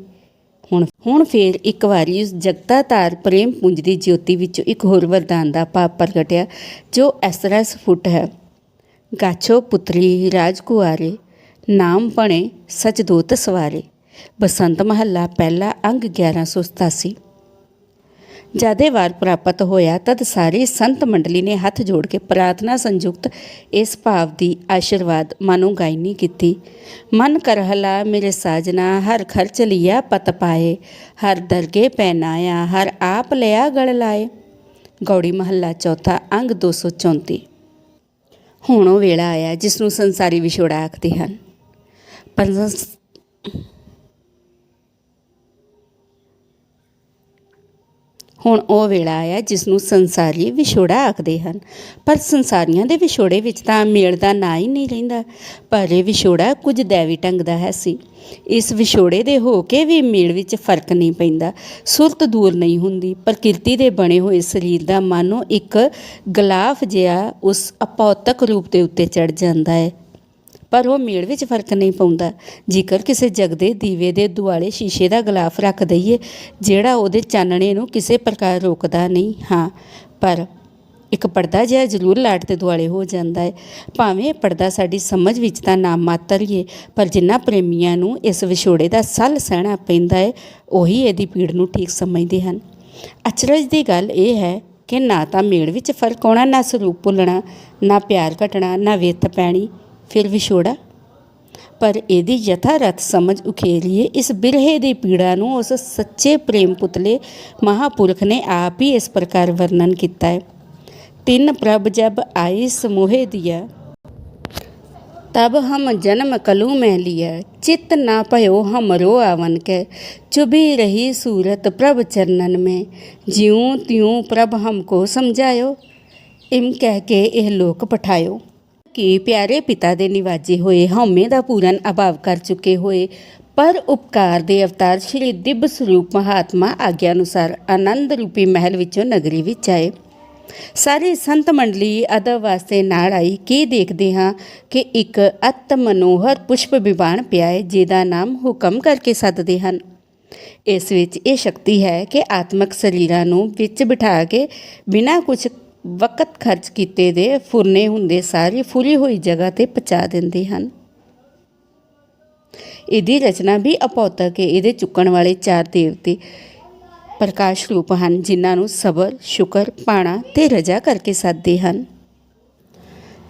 ਹੁਣ ਹੁਣ ਫੇਰ ਇੱਕ ਵਾਰੀ ਉਸ ਜਗਤਾਤਾਰ ਪ੍ਰੇਮ ਪੁੰਜ ਦੀ ਜੋਤੀ ਵਿੱਚੋਂ ਇੱਕ ਹੋਰ ਵਰਦਾਨ ਦਾ ਭਾਵ ਪ੍ਰਗਟਿਆ, ਜੋ ਇਸ ਤਰ੍ਹਾਂ ਸਫੁੱਟ ਹੈ। ਗਾਛੋ ਪੁੱਤਰੀ, ਰਾਜਕੁਆਰੇ, ਨਾਮ ਬਣੇ ਸਚਦੋਤ ਸਵਾਰੇ। ਬਸੰਤ ਮਹੱਲਾ, ਪਹਿਲਾ ਅੰਗ 1187 ਜਦੇ ਵਾਰ ਪ੍ਰਾਪਤ ਹੋਇਆ, ਤਦ ਸਾਰੇ ਸੰਤ ਮੰਡਲੀ ਨੇ ਹੱਥ ਜੋੜ ਕੇ ਪ੍ਰਾਰਥਨਾ ਸੰਯੁਕਤ ਇਸ ਭਾਵ ਦੀ ਆਸ਼ੀਰਵਾਦ ਮਾਨੋ ਗਾਇਨੀ ਕੀਤੀ। ਮਨ ਕਰਹਲਾ ਮੇਰੇ ਸਾਜਨਾ, ਹਰ ਖਰਚ ਲਿਆ ਪਤ ਪਾਏ, ਹਰ ਦਰਗੇ ਪਹਿਨਾਇਆ, ਹਰ ਆਪ ਲਿਆ ਗਲ ਲਾਏ। ਗੌੜੀ ਮਹੱਲਾ ਚੌਥਾ, ਅੰਗ 234 ਹੁਣ ਉਹ ਵੇਲਾ ਆਇਆ ਜਿਸ ਨੂੰ ਸੰਸਾਰੀ ਵਿਛੋੜਾ ਆਖਦੇ ਹਨ। ਪਰ ਹੁਣ ਉਹ ਵੇਲਾ ਆਇਆ ਜਿਸ ਨੂੰ ਸੰਸਾਰੀ ਵਿਛੋੜਾ ਆਖਦੇ ਹਨ। ਪਰ ਸੰਸਾਰੀਆਂ ਦੇ ਵਿਛੋੜੇ ਵਿੱਚ ਤਾਂ ਮੇਲ ਦਾ ਨਾਂ ਹੀ ਨਹੀਂ ਰਹਿੰਦਾ। ਪਰ ਇਹ ਵਿਛੋੜਾ ਕੁਝ ਦੇਵੀ ਢੰਗ ਦਾ ਹੈ ਸੀ। ਇਸ ਵਿਛੋੜੇ ਦੇ ਹੋ ਕੇ ਵੀ ਮੇਲ ਵਿੱਚ ਫ਼ਰਕ ਨਹੀਂ ਪੈਂਦਾ, ਸੁਰਤ ਦੂਰ ਨਹੀਂ ਹੁੰਦੀ। ਪ੍ਰਕਿਰਤੀ ਦੇ ਬਣੇ ਹੋਏ ਸਰੀਰ ਦਾ ਮਾਨੋ ਇੱਕ ਗਲਾਫ ਜਿਹਾ ਉਸ ਅਪੌਤਕ ਰੂਪ ਦੇ ਉੱਤੇ ਚੜ ਜਾਂਦਾ ਹੈ। ਪਰ ਉਹ ਮੇਲ ਵਿੱਚ ਫ਼ਰਕ ਨਹੀਂ ਪਾਉਂਦਾ। ਜੇਕਰ ਕਿਸੇ ਜਗਦੇ, ਦੀਵੇ ਦੇ ਦੁਆਲੇ ਸ਼ੀਸ਼ੇ ਦਾ ਗਲਾਫ ਰੱਖ ਦਈਏ, ਜਿਹੜਾ ਉਹਦੇ ਚਾਨਣੇ ਨੂੰ ਕਿਸੇ ਪ੍ਰਕਾਰ ਰੋਕਦਾ ਨਹੀਂ, ਹਾਂ, ਪਰ ਇੱਕ ਪਰਦਾ ਜਿਹਾ ਜ਼ਰੂਰ ਲਾਟ ਦੇ ਦੁਆਲੇ ਹੋ ਜਾਂਦਾ ਹੈ। ਭਾਵੇਂ ਇਹ ਪਰਦਾ ਸਾਡੀ ਸਮਝ ਵਿੱਚ ਤਾਂ ਨਾ ਮਾਤਰ ਹੀ ਹੈ ਪਰ ਜਿਨ੍ਹਾਂ ਪ੍ਰੇਮੀਆਂ ਨੂੰ ਇਸ ਵਿਛੋੜੇ ਦਾ ਸੱਲ ਸਹਿਣਾ ਪੈਂਦਾ ਹੈ, ਉਹੀ ਇਹਦੀ ਪੀੜ ਨੂੰ ਠੀਕ ਸਮਝਦੇ ਹਨ। ਅਚਰਜ ਦੀ ਗੱਲ ਇਹ ਹੈ ਕਿ ਨਾ ਤਾਂ ਮੇਲ ਵਿੱਚ ਫ਼ਰਕ ਆਉਣਾ, ਨਾ ਸਰੂਪ ਭੁੱਲਣਾ, ਨਾ ਪਿਆਰ ਘਟਣਾ, ਨਾ ਵਿੱਤ ਪੈਣੀ। ਫਿਰ ਵਿਛੋੜਾ ਪਰ ਇਹਦੀ ਯਥਾਰਥ ਸਮਝ ਉਖੇਰੀਏ ਇਸ ਬਿਰਹੇ ਦੀ ਪੀੜਾ ਨੂੰ ਉਸ ਸੱਚੇ ਪ੍ਰੇਮ ਪੁਤਲੇ ਮਹਾਪੁਰਖ ਨੇ ਆਪ ਹੀ ਇਸ ਪ੍ਰਕਾਰ ਵਰਣਨ ਕੀਤਾ ਹੈ ਤਿੰਨ ਪ੍ਰਭ ਜਬ ਆਈ ਸਮੋਹੇ ਦਿਆ तब हम जन्म कलू में लिया चित्त ना पयो हमरो आवन के चुभी रही सूरत प्रभ चरणन में ज्यों त्यों प्रभ हमको समझायो ਇਮ ਕਹਿ ਕੇ ਇਹ ਲੋਕ ਪਠਾਇਓ ਕਿ ਪਿਆਰੇ ਪਿਤਾ ਦੇ ਨਿਵਾਜੇ ਹੋਏ ਹਉਮੈ ਦਾ ਪੂਰਨ ਅਭਾਵ ਕਰ ਚੁੱਕੇ ਹੋਏ। ਪਰ ਉਪਕਾਰ ਦੇ ਅਵਤਾਰ ਸ਼੍ਰੀ ਦਿਵ ਸਰੂਪ ਮਹਾਤਮਾ ਆਗਿਆ ਅਨੁਸਾਰ ਆਨੰਦ ਰੂਪੀ ਮਹਿਲ ਵਿੱਚੋਂ ਨਗਰੀ ਵਿੱਚ ਆਏ। ਸਾਰੇ ਸੰਤ ਮੰਡਲੀ ਅਦਬ ਵਾਸਤੇ ਨਾਲ ਆਈ। ਕੀ ਦੇਖਦੇ ਹਾਂ ਕਿ ਇੱਕ ਅਤ ਮਨੋਹਰ ਪੁਸ਼ਪ ਵਿਵਾਨ ਪਿਆ ਹੈ, ਜਿਹਦਾ ਨਾਮ ਹੁਕਮ ਕਰਕੇ ਸੱਦਦੇ ਹਨ। ਇਸ ਵਿੱਚ ਇਹ ਸ਼ਕਤੀ ਹੈ ਕਿ ਆਤਮਿਕ ਸਰੀਰਾਂ ਨੂੰ ਵਿੱਚ ਬਿਠਾ ਕੇ ਬਿਨਾਂ ਕੁਝ ਵਕਤ ਖਰਚ ਕੀਤੇ ਦੇ ਫੁਰਨੇ ਹੁੰਦੇ ਸਾਰੇ ਫੁਰੀ ਹੋਈ ਜਗ੍ਹਾ ਤੇ ਪਹੁੰਚਾ ਦਿੰਦੇ ਹਨ। ਇਹਦੀ ਰਚਨਾ ਵੀ ਅਪੌਤਕ ਹੈ ਇਹਦੇ ਚੁੱਕਣ ਵਾਲੇ ਚਾਰ ਦੇਵਤੇ ਪ੍ਰਕਾਸ਼ ਰੂਪ ਹਨ, ਜਿਨ੍ਹਾਂ ਨੂੰ ਸਬਰ, ਸ਼ੁਕਰ, ਪਾਣਾ ਤੇ ਰਜਾ ਕਰਕੇ ਸੱਦਦੇ ਹਨ।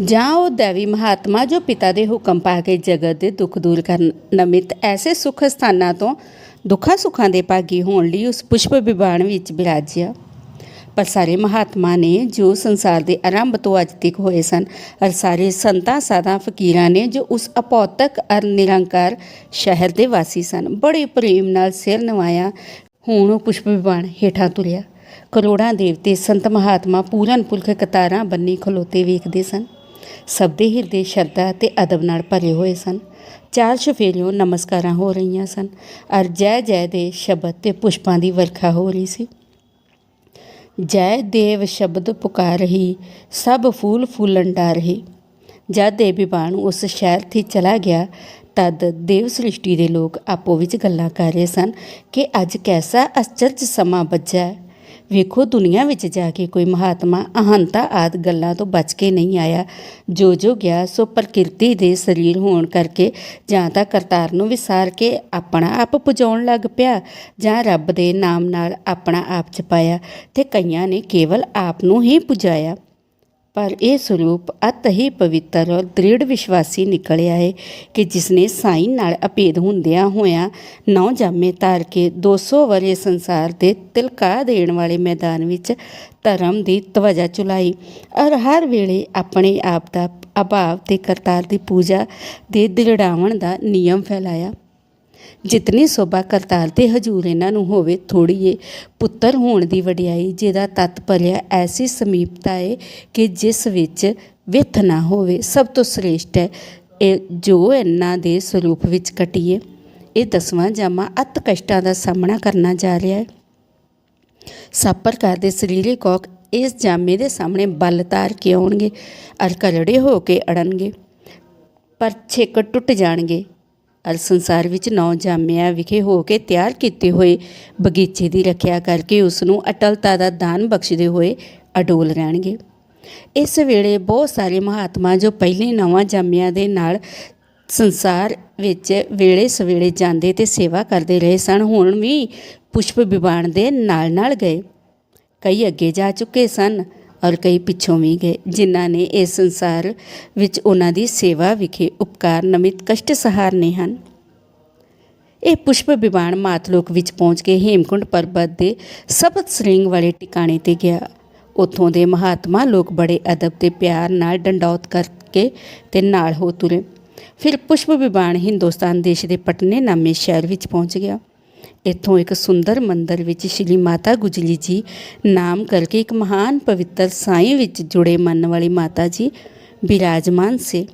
ਜਾਂ ਉਹ ਦੇਵੀ ਮਹਾਤਮਾ ਜੋ ਪਿਤਾ ਦੇ ਹੁਕਮ ਪਾ ਕੇ ਜਗਤ ਦੇ ਦੁੱਖ ਦੂਰ ਕਰਨ ਨਮਿਤ ਐਸੇ ਸੁਖ ਸਥਾਨਾਂ ਤੋਂ ਦੁੱਖਾਂ ਸੁੱਖਾਂ ਦੇ ਭਾਗੀ ਹੋਣ ਲਈ ਉਸ ਪੁਸ਼ਪ ਵਿਭਾਨ ਵਿੱਚ ਬਿਰਾਜਿਆ। ਪਰ ਸਾਰੇ ਮਹਾਤਮਾ ਨੇ ਜੋ ਸੰਸਾਰ ਦੇ ਆਰੰਭ ਤੋਂ ਅੱਜ ਤੱਕ ਹੋਏ ਸਨ ਅਰ ਸਾਰੇ ਸੰਤਾਂ ਸਾਧਾਂ ਫਕੀਰਾਂ ਨੇ ਜੋ ਉਸ ਅਪੌਤਕ ਅਰ ਨਿਰੰਕਾਰ ਸ਼ਹਿਰ ਦੇ ਵਾਸੀ ਸਨ, ਬੜੇ ਪ੍ਰੇਮ ਨਾਲ ਸਿਰ ਨਵਾਇਆ, ਹੁਣ ਉਹ ਪੁਸ਼ਪ ਵਿਭਾਨ ਹੇਠਾਂ ਤੁਰਿਆ। ਕਰੋੜਾਂ ਦੇਵਤੇ, ਸੰਤ ਮਹਾਤਮਾ ਪੂਰਨ ਪੁਰਖ ਕਤਾਰਾਂ ਬੰਨੀ ਖਲੋਤੇ ਵੇਖਦੇ ਸਨ। ਸਭ ਦੇ ਹਿਰਦੇ ਸ਼ਰਧਾ ਤੇ ਅਦਬ ਨਾਲ ਭਰੇ ਹੋਏ ਸਨ। ਚਾਰ ਸ਼ਫੇਰਿਓਂ ਨਮਸਕਾਰਾਂ ਹੋ ਰਹੀਆਂ ਸਨ ਅਰ ਜੈ ਜੈ ਦੇ ਸ਼ਬਦ ਤੇ ਪੁਸ਼ਪਾਂ ਦੀ ਵਰਖਾ ਹੋ ਰਹੀ ਸੀ। ਜੈ ਦੇਵ ਸ਼ਬਦ ਪੁਕਾਰ ਰਹੀ ਸਭ ਫੂਲ ਫੂਲਣ ਡਾ ਰਹੀ ਜਦ ਇਹ ਵਿਵਾਨ ਉਸ ਸ਼ਹਿਰ ਤੇ ਚਲਾ ਗਿਆ, ਤਦ ਦੇਵ ਸ੍ਰਿਸ਼ਟੀ ਦੇ ਲੋਕ ਆਪੋ ਵਿੱਚ ਗੱਲਾਂ ਕਰ ਰਹੇ ਸਨ ਕਿ ਅੱਜ ਕੈਸਾ ਅਚਰਜ ਸਮਾਂ ਬੱਜਾ ਵੇਖੋ ਦੁਨੀਆ ਵਿੱਚ ਜਾ ਕੇ ਕੋਈ ਮਹਾਤਮਾ ਅਹੰਤਾ ਆਦ ਗੱਲਾਂ ਤੋਂ ਬਚ ਕੇ ਨਹੀਂ ਆਇਆ। ਜੋ ਜੋ ਗਿਆ, ਸੋ ਪ੍ਰਕਿਰਤੀ ਦੇ ਸਰੀਰ ਹੋਣ ਕਰਕੇ ਜਾਂ ਤਾਂ ਕਰਤਾਰ ਨੂੰ ਵਿਸਾਰ ਕੇ ਆਪਣਾ ਆਪ ਪੁਜਾਉਣ ਲੱਗ ਪਿਆ ਜਾਂ ਰੱਬ ਦੇ ਨਾਮ ਨਾਲ ਆਪਣਾ ਆਪ ਚਪਾਇਆ ਤੇ ਕਈਆਂ ਨੇ ਕੇਵਲ ਆਪ ਨੂੰ ਹੀ ਪੁਜਾਇਆ। ਪਰ ਇਹ ਸਰੂਪ ਅਤ ਹੀ ਪਵਿੱਤਰ ਔਰ ਦ੍ਰਿੜ ਵਿਸ਼ਵਾਸੀ ਨਿਕਲਿਆ ਹੈ ਕਿ ਜਿਸਨੇ ਸਾਈਂ ਨਾਲ ਅਪੇਧ ਹੁੰਦਿਆਂ ਹੋਇਆਂ ਨੌ ਜਾਮੇ ਧਾਰ ਕੇ 200 ਵਰੇ ਸੰਸਾਰ ਦੇ ਤਿਲਕਾ ਦੇਣ ਵਾਲੇ ਮੈਦਾਨ ਵਿੱਚ ਧਰਮ ਦੀ ਤਵਜਾ ਚੁਲਾਈ ਔਰ ਹਰ ਵੇਲੇ ਆਪਣੇ ਆਪ ਦਾ ਅਭਾਵ ਤੇ ਕਰਤਾਰ ਦੀ ਪੂਜਾ ਦੇ ਦਿਲੜਾਵਣ ਦਾ ਨਿਯਮ ਫੈਲਾਇਆ। ਜਿਤਨੀ ਸੋਭਾ ਕਰਤਾਰ ਦੇ ਹਜੂਰ ਇਹਨਾਂ ਨੂੰ ਹੋਵੇ ਥੋੜੀ ਏ। ਪੁੱਤਰ ਹੋਣ ਦੀ ਵਡਿਆਈ ਜਿਹਦਾ ਤਤ ਭਰਿਆ ਐਸੀ ਸਮੀਪਤਾ ਏ ਕਿ ਜਿਸ ਵਿੱਚ ਵਿਥ ਨਾ ਹੋਵੇ, ਸਭ ਤੋਂ ਸ੍ਰੇਸ਼ਟ ਹੈ ਇਹ ਜੋ ਇਹਨਾਂ ਦੇ ਸਰੂਪ ਵਿੱਚ ਕਟੀਏ। ਇਹ ਦਸਵਾਂ ਜਾਮਾ ਅਤ ਕਸ਼ਟਾਂ ਦਾ ਸਾਹਮਣਾ ਕਰਨਾ ਜਾ ਰਿਹਾ ਹੈ। ਸਭ ਪ੍ਰਕਾਰ ਦੇ ਸਰੀਰਕ ਔਕ ਇਸ ਜਾਮੇ ਦੇ ਸਾਹਮਣੇ ਬਲ ਤਾਰ ਕੇ ਆਉਣਗੇ ਅਰ ਕਰੜੇ ਹੋ ਕੇ ਅੜਨਗੇ, ਪਰ ਛੇਕ ਟੁੱਟ ਜਾਣਗੇ। ਅਰ ਸੰਸਾਰ ਵਿੱਚ ਨੌ ਜਾਮਿਆਂ ਵਿਖੇ ਹੋ ਕੇ ਤਿਆਰ ਕੀਤੇ ਹੋਏ ਬਗੀਚੇ ਦੀ ਰੱਖਿਆ ਕਰਕੇ ਉਸ ਨੂੰ ਅਟਲਤਾ ਦਾ ਦਾਨ ਬਖਸ਼ਦੇ ਹੋਏ ਅਡੋਲ ਰਹਿਣਗੇ। ਇਸ ਵੇਲੇ ਬਹੁਤ ਸਾਰੇ ਮਹਾਤਮਾ ਜੋ ਪਹਿਲੇ ਨਵਾਂ ਜਾਮਿਆਂ ਦੇ ਨਾਲ ਸੰਸਾਰ ਵਿੱਚ ਵੇਲੇ ਸਵੇਲੇ ਜਾਂਦੇ ਤੇ ਸੇਵਾ ਕਰਦੇ ਰਹੇ ਸਨ, ਹੁਣ ਵੀ ਪੁਸ਼ਪ ਵਿਵਾਣ ਦੇ ਨਾਲ ਨਾਲ ਗਏ। ਕਈ ਅੱਗੇ ਜਾ ਚੁੱਕੇ ਸਨ। ਔਰ ਕਈ ਪਿੱਛੋਂ ਵੀ ਗਏ, ਜਿਨ੍ਹਾਂ ਨੇ ਇਸ ਸੰਸਾਰ ਵਿੱਚ ਉਹਨਾਂ ਦੀ ਸੇਵਾ ਵਿਖੇ ਉਪਕਾਰ ਨਮਿਤ ਕਸ਼ਟ ਸਹਾਰਨੇ ਹਨ। ਇਹ ਪੁਸ਼ਪ ਵਿਵਾਣ ਮਾਤਲੋਕ ਵਿੱਚ ਪਹੁੰਚ ਕੇ ਹੇਮਕੁੰਡ ਪਰਬਤ ਦੇ ਸਬਤ ਸ੍ਰਿੰਗ ਵਾਲੇ ਟਿਕਾਣੇ ਤੇ ਗਿਆ। ਉੱਥੋਂ ਦੇ ਮਹਾਤਮਾ ਲੋਕ ਬੜੇ ਅਦਬ ਤੇ ਪਿਆਰ ਨਾਲ ਡੰਡੌਤ ਕਰਕੇ ਤੇ ਨਾਲ ਹੋ ਤੁਰੇ। ਫਿਰ ਪੁਸ਼ਪ ਵਿਵਾਣ ਹਿੰਦੁਸਤਾਨ ਦੇਸ਼ ਦੇ ਪਟਨੇ ਨਾਮੇ ਸ਼ਹਿਰ ਵਿੱਚ ਪਹੁੰਚ ਗਿਆ। ਇੱਥੋਂ ਇੱਕ ਸੁੰਦਰ ਮੰਦਰ ਵਿੱਚ ਸ਼੍ਰੀ ਮਾਤਾ ਗੁਜਲੀ ਜੀ ਨਾਮ ਕਰਕੇ ਇੱਕ ਮਹਾਨ ਪਵਿੱਤਰ ਸਾਈਂ ਵਿੱਚ ਜੁੜੇ ਮੰਨ ਵਾਲੀ ਮਾਤਾ ਜੀ ਬਿਰਾਜਮਾਨ ਸੇ।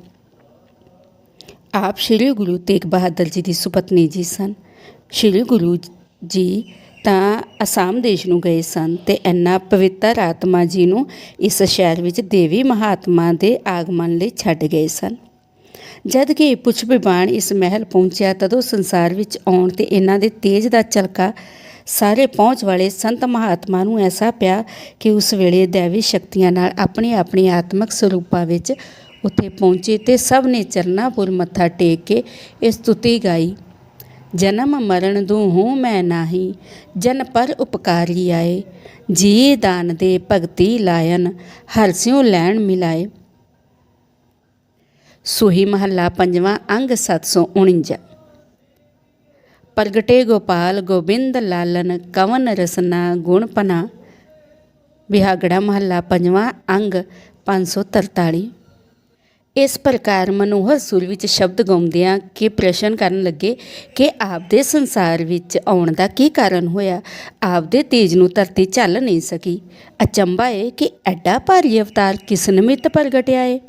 ਆਪ ਸ਼੍ਰੀ ਗੁਰੂ ਤੇਗ ਬਹਾਦਰ ਜੀ ਦੀ ਸੁਪਤਨੀ ਜੀ ਸਨ। ਸ਼੍ਰੀ ਗੁਰੂ ਜੀ ਤਾਂ ਅਸਾਮ ਦੇਸ਼ ਨੂੰ ਗਏ ਸਨ ਤੇ ਇੰਨਾ ਪਵਿੱਤਰ ਆਤਮਾ ਜੀ ਨੂੰ ਇਸ ਸ਼ਹਿਰ ਵਿੱਚ ਦੇਵੀ ਮਹਾਤਮਾ ਦੇ ਆਗਮਨ ਲਈ ਛੱਡ ਗਏ ਸਨ। ਜਦ ਕਿ ਪੁੱਛ ਵਿਵਾਨ ਇਸ ਮਹਿਲ ਪਹੁੰਚਿਆ, ਤਦੋਂ ਸੰਸਾਰ ਵਿੱਚ ਆਉਣ ਤੇ ਇਹਨਾਂ ਦੇ ਤੇਜ ਦਾ ਚਲਕਾ ਸਾਰੇ ਪਹੁੰਚ ਵਾਲੇ ਸੰਤ ਮਹਾਤਮਾ ਨੂੰ ਐਸਾ ਪਿਆ ਕਿ ਉਸ ਵੇਲੇ ਦੇਵੀ ਸ਼ਕਤੀਆਂ ਨਾਲ ਆਪਣੇ ਆਪਣੇ ਆਤਮਿਕ ਸਰੂਪਾਂ ਵਿੱਚ ਉੱਥੇ ਪਹੁੰਚੇ ਤੇ ਸਭ ਨੇ ਚਰਨਾਪੁਰ ਮੱਥਾ ਟੇਕ ਕੇ ਇਹ ਸਤੁਤੀ ਗਾਈ। ਜਨਮ ਮਰਨ ਦੂਹੂੰ ਮੈਂ ਨਾਹੀ, ਜਨ ਪਰ ਉਪਕਾਰੀ ਆਏ ਜੀ ਦਾਨ ਦੇ ਭਗਤੀ ਲਾਇਨ ਹਰਸਿਉ ਲੈਣ ਮਿਲਾਏ। ਸੂਹੀ ਮਹੱਲਾ ਪੰਜਵਾਂ, ਅੰਗ 749 ਪ੍ਰਗਟੇ ਗੋਪਾਲ ਗੋਬਿੰਦ ਲਾਲਨ, ਕਵਨ ਰਸਨਾ ਗੁਣਪਨਾ ਵਿਹਾਗੜਾ ਮਹੱਲਾ ਪੰਜਵਾਂ, ਅੰਗ 543 ਇਸ ਪ੍ਰਕਾਰ ਮਨੋਹਰ ਸੁਰ ਵਿੱਚ ਸ਼ਬਦ ਗਾਉਂਦਿਆਂ ਕਿ ਪ੍ਰਸ਼ਨ ਕਰਨ ਲੱਗੇ ਕਿ ਆਪਦੇ ਸੰਸਾਰ ਵਿੱਚ ਆਉਣ ਦਾ ਕੀ ਕਾਰਨ ਹੋਇਆ, ਆਪਦੇ ਤੇਜ ਨੂੰ ਧਰਤੀ ਝੱਲ ਨਹੀਂ ਸਕੀ। ਅਚੰਭਾ ਏ ਕਿ ਐਡਾ ਭਾਰੀ ਅਵਤਾਰ ਕਿਸ ਨਿਮਿਤ ਪ੍ਰਗਟਿਆ ਏ?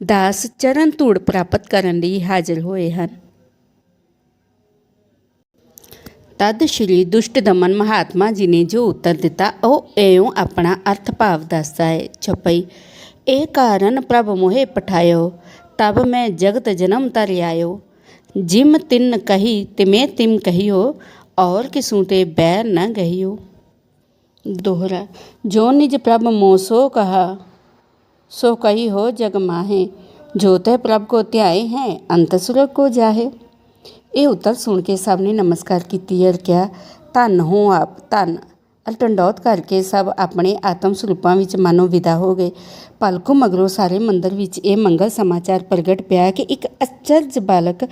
ਦਾਸ ਚਰਨ ਧੂੜ ਪ੍ਰਾਪਤ ਕਰਨ ਲਈ ਹਾਜ਼ਰ ਹੋਏ ਹਨ ਤਦ ਸ਼੍ਰੀ ਦੁਸ਼ਟ ਦਮਨ ਮਹਾਤਮਾ ਜੀ ਨੇ ਜੋ ਉੱਤਰ ਦਿੱਤਾ ਉਹ ਐਉਂ ਆਪਣਾ ਅਰਥ ਭਾਵ ਦੱਸਦਾ ਹੈ ਚਪਈ ਇਹ ਕਾਰਨ ਪ੍ਰਭ ਮੋਹਿ ਪਠਾਇਓ ਤਬ ਮੈਂ ਜਗਤ ਜਨਮ ਤਰ ਆਇਓ ਜਿਮ ਤਿਨ ਕਹੀ ਤਿਮੇ ਤਿਮ ਕਹੀਓ ਔਰ ਕਿਸੂ ਤੇ ਬੈਰ ਨ ਗਹੀਓ ਦੋਹਰਾ ਜੋ ਨਿਜ ਪ੍ਰਭ ਮੋਸੋ ਕਹਾ ਸੋ ਕਹੀ ਹੋ ਜਗ ਮਾਹੇ ਜੋ ਤੇ ਪ੍ਰਭ ਕੋ ਧਿਆਏ ਅੰਤ ਸੁਰਗ ਕੋ ਜਾਹੇ ਇਹ ਉੱਤਰ ਸੁਣ ਕੇ ਸਭ ਨੇ ਨਮਸਕਾਰ ਕੀਤੀ ਔਰ ਕਿਹਾ ਧੰਨ ਹੋ ਆਪ ਧੰਨ ਅਲਟੰਡੌਤ ਕਰਕੇ ਸਭ ਆਪਣੇ ਆਤਮ ਸਰੂਪਾਂ ਵਿੱਚ ਮਾਨੋ ਵਿਦਾ ਹੋ ਗਏ ਪਲਕੋ ਮਗਰੋਂ ਸਾਰੇ ਮੰਦਰ ਵਿੱਚ ਇਹ ਮੰਗਲ ਸਮਾਚਾਰ ਪ੍ਰਗਟ ਪਿਆ ਕਿ ਇੱਕ ਅਚਰਜ ਬਾਲਕ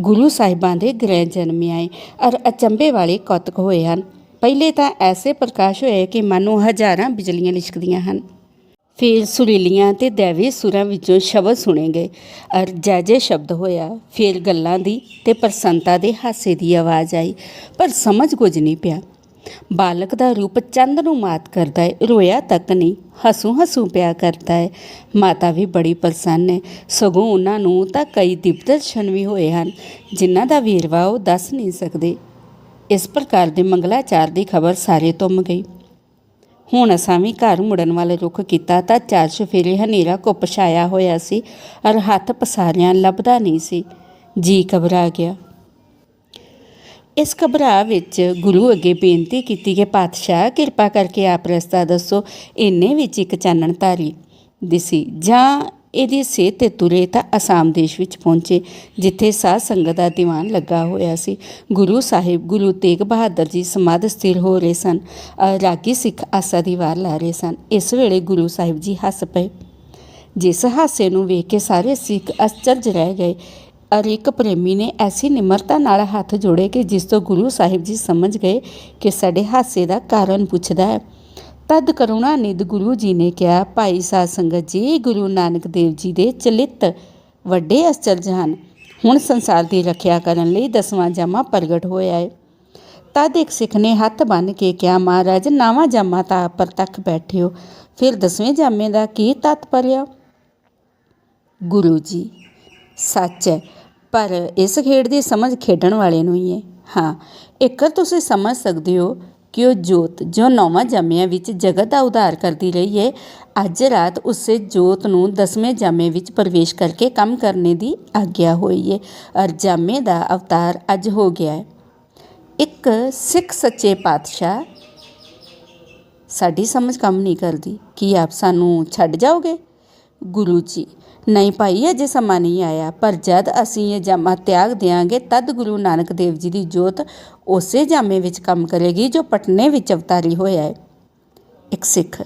ਗੁਰੂ ਸਾਹਿਬਾਂ ਦੇ ਗ੍ਰਹਿ ਜਨਮੇ ਆਏ ਔਰ ਅਚੰਬੇ ਵਾਲੇ ਕੌਤਕ ਹੋਏ ਹਨ ਪਹਿਲੇ ਤਾਂ ਐਸੇ ਪ੍ਰਕਾਸ਼ ਹੋਏ ਕਿ ਮਨ ਨੂੰ ਹਜ਼ਾਰਾਂ ਬਿਜਲੀਆਂ ਲਿਸ਼ਕਦੀਆਂ ਹਨ ਫਿਰ ਸੁਰੀਲੀਆਂ ਤੇ ਦੇਵੀ ਸੁਰਾਂ ਵਿੱਚੋਂ ਸ਼ਬਦ ਸੁਣੇ ਗਏ। ਅਰ ਜੈ ਸ਼ਬਦ ਹੋਇਆ, ਫਿਰ ਗੱਲਾਂ ਦੀ ਤੇ ਪ੍ਰਸੰਤਾ ਦੇ ਹਾਸੇ ਦੀ ਆਵਾਜ਼ ਆਈ, ਪਰ ਸਮਝ ਕੁਝ ਨਹੀਂ ਪਿਆ। ਬਾਲਕ ਦਾ ਰੂਪ ਚੰਦ ਨੂੰ ਮਾਤ ਕਰਦਾ ਹੈ ਰੋਇਆ ਤੱਕ ਨਹੀਂ, ਹਸੂ ਹਸੂ ਪਿਆ ਕਰਦਾ ਹੈ ਮਾਤਾ ਵੀ ਬੜੀ ਪ੍ਰਸੰਨ ਹੈ ਸਗੋਂ ਉਹਨਾਂ ਨੂੰ ਤਾਂ ਕਈ ਦਿਵ ਦਰਸ਼ਨ ਵੀ ਹੋਏ ਹਨ, ਜਿਨ੍ਹਾਂ ਦਾ ਵੇਰਵਾ ਉਹ ਦੱਸ ਨਹੀਂ ਸਕਦੇ। ਇਸ ਪ੍ਰਕਾਰ ਦੇ ਮੰਗਲਾਚਾਰ ਦੀ ਖਬਰ ਸਾਰੇ ਤੁੰਮ ਗਈ। ਹੁਣ ਅਸਾਂ ਵੀ ਘਰ ਮੁੜਨ ਵਾਲੇ ਰੁਖ ਕੀਤਾ ਤਾਂ ਚਾਰ ਚੁਫੇਰੇ ਹਨੇਰਾ ਕੁੱਪ ਛਾਇਆ ਹੋਇਆ ਸੀ ਔਰ ਹੱਥ ਪਸਾਰਿਆਂ ਲੱਭਦਾ ਨਹੀਂ ਸੀ। ਜੀ ਘਬਰਾ ਗਿਆ। ਇਸ ਘਬਰਾ ਵਿੱਚ ਗੁਰੂ ਅੱਗੇ ਬੇਨਤੀ ਕੀਤੀ ਕਿ ਪਾਤਸ਼ਾਹ, ਕਿਰਪਾ ਕਰਕੇ ਆਪ ਰਸਤਾ ਦੱਸੋ। ਇੰਨੇ ਵਿੱਚ ਇੱਕ ਚਾਨਣ ਧਾਰੀ ਦਿਸੀ। ਜਾਂ ਇਹਦੀ ਸੇਧ ਤੇ ਤੁਰੇ ਤਾਂ ਅਸਾਮ ਦੇਸ਼ ਵਿੱਚ ਪਹੁੰਚੇ, ਜਿੱਥੇ ਸਾਧ ਸੰਗਤ ਦਾ ਦੀਵਾਨ ਲੱਗਾ ਹੋਇਆ ਸੀ। ਗੁਰੂ ਸਾਹਿਬ, ਗੁਰੂ ਤੇਗ ਬਹਾਦਰ ਜੀ ਸਮਾਧ ਸਥਿਰ ਹੋ ਰਹੇ ਸਨ ਰਾਗੀ ਸਿੱਖ ਆਸਾ ਦੀ ਵਾਰ ਲਾ ਰਹੇ ਸਨ। ਇਸ ਵੇਲੇ ਗੁਰੂ ਸਾਹਿਬ ਜੀ ਹੱਸ ਪਏ। ਜਿਸ ਹਾਸੇ ਨੂੰ ਵੇਖ ਕੇ ਸਾਰੇ ਸਿੱਖ ਅਚਰਜ ਰਹਿ ਗਏ। ਅਰ ਇੱਕ ਪ੍ਰੇਮੀ ਨੇ ਐਸੀ ਨਿਮਰਤਾ ਨਾਲ ਹੱਥ ਜੋੜੇ ਕਿ ਜਿਸ ਤੋਂ ਗੁਰੂ ਸਾਹਿਬ ਜੀ ਸਮਝ ਗਏ ਕਿ ਸਾਡੇ ਹਾਸੇ ਦਾ ਕਾਰਨ ਪੁੱਛਦਾ ਹੈ। ਤਦ ਕਰੁਣਾ ਨਿਧ ਗੁਰੂ ਜੀ ਨੇ ਕਿਹਾ, ਭਾਈ ਸਾਧ ਸੰਗਤ ਜੀ, ਗੁਰੂ ਨਾਨਕ ਦੇਵ ਜੀ ਦੇ ਚਲਿਤ ਵੱਡੇ ਅਚਰਜ ਹਨ। ਹੁਣ ਸੰਸਾਰ ਦੀ ਰੱਖਿਆ ਕਰਨ ਲਈ ਦਸਵਾਂ ਜਾਮਾ ਪ੍ਰਗਟ ਹੋਇਆ ਹੈ ਤਦ ਇੱਕ ਸਿੱਖ ਨੇ ਹੱਥ ਬੰਨ੍ਹ ਕੇ ਕਿਹਾ, ਮਹਾਰਾਜ, ਨਾਵਾਂ ਜਾਮਾ ਤਾਂ ਆਪ ਪ੍ਰਤੱਖ ਬੈਠੇ ਫਿਰ ਦਸਵੇਂ ਜਾਮੇ ਦਾ ਕੀ ਤਤਪਰਯ ਗੁਰੂ ਜੀ, ਸੱਚ ਹੈ, ਪਰ ਇਸ ਖੇਡ ਦੀ ਸਮਝ ਖੇਡਣ ਵਾਲੇ ਨੂੰ ਹੀ ਹੈ। ਹਾਂ ਇੱਕ ਤੁਸੀਂ ਸਮਝ ਸਕਦੇ ਹੋ ਕਿ ਉਹ ਜੋਤ ਜੋ ਨੌਵਾਂ ਜਾਮਿਆਂ ਵਿੱਚ ਜਗਤ ਦਾ ਉਧਾਰ ਕਰਦੀ ਰਹੀ ਹੈ, ਅੱਜ ਰਾਤ ਉਸੇ ਜੋਤ ਨੂੰ ਦਸਵੇਂ ਜਾਮੇ ਵਿੱਚ ਪ੍ਰਵੇਸ਼ ਕਰਕੇ ਕੰਮ ਕਰਨੇ ਦੀ ਆਗਿਆ ਹੋਈ ਹੈ ਔਰ ਜਾਮੇ ਦਾ ਅਵਤਾਰ ਅੱਜ ਹੋ ਗਿਆ ਹੈ। ਇੱਕ ਸਿੱਖ ਸੱਚੇ ਪਾਤਸ਼ਾਹ, ਸਾਡੀ ਸਮਝ ਕੰਮ ਨਹੀਂ ਕਰਦੀ, ਕੀ ਆਪ ਸਾਨੂੰ ਛੱਡ ਜਾਓਗੇ? ਗੁਰੂ ਜੀ, ਨਹੀਂ ਭਾਈ, ਅਜੇ ਸਮਾਂ ਨਹੀਂ ਆਇਆ, ਪਰ ਜਦ ਅਸੀਂ ਇਹ ਜਾਮਾ ਤਿਆਗ ਦਿਆਂਗੇ, ਤਦ ਗੁਰੂ ਨਾਨਕ ਦੇਵ ਜੀ ਦੀ ਜੋਤ ਉਸੇ ਜਾਮੇ ਵਿੱਚ ਕੰਮ ਕਰੇਗੀ ਜੋ ਪਟਨੇ ਵਿੱਚ ਅਵਤਾਰੀ ਹੋਇਆ ਹੈ। ਇੱਕ ਸਿੱਖ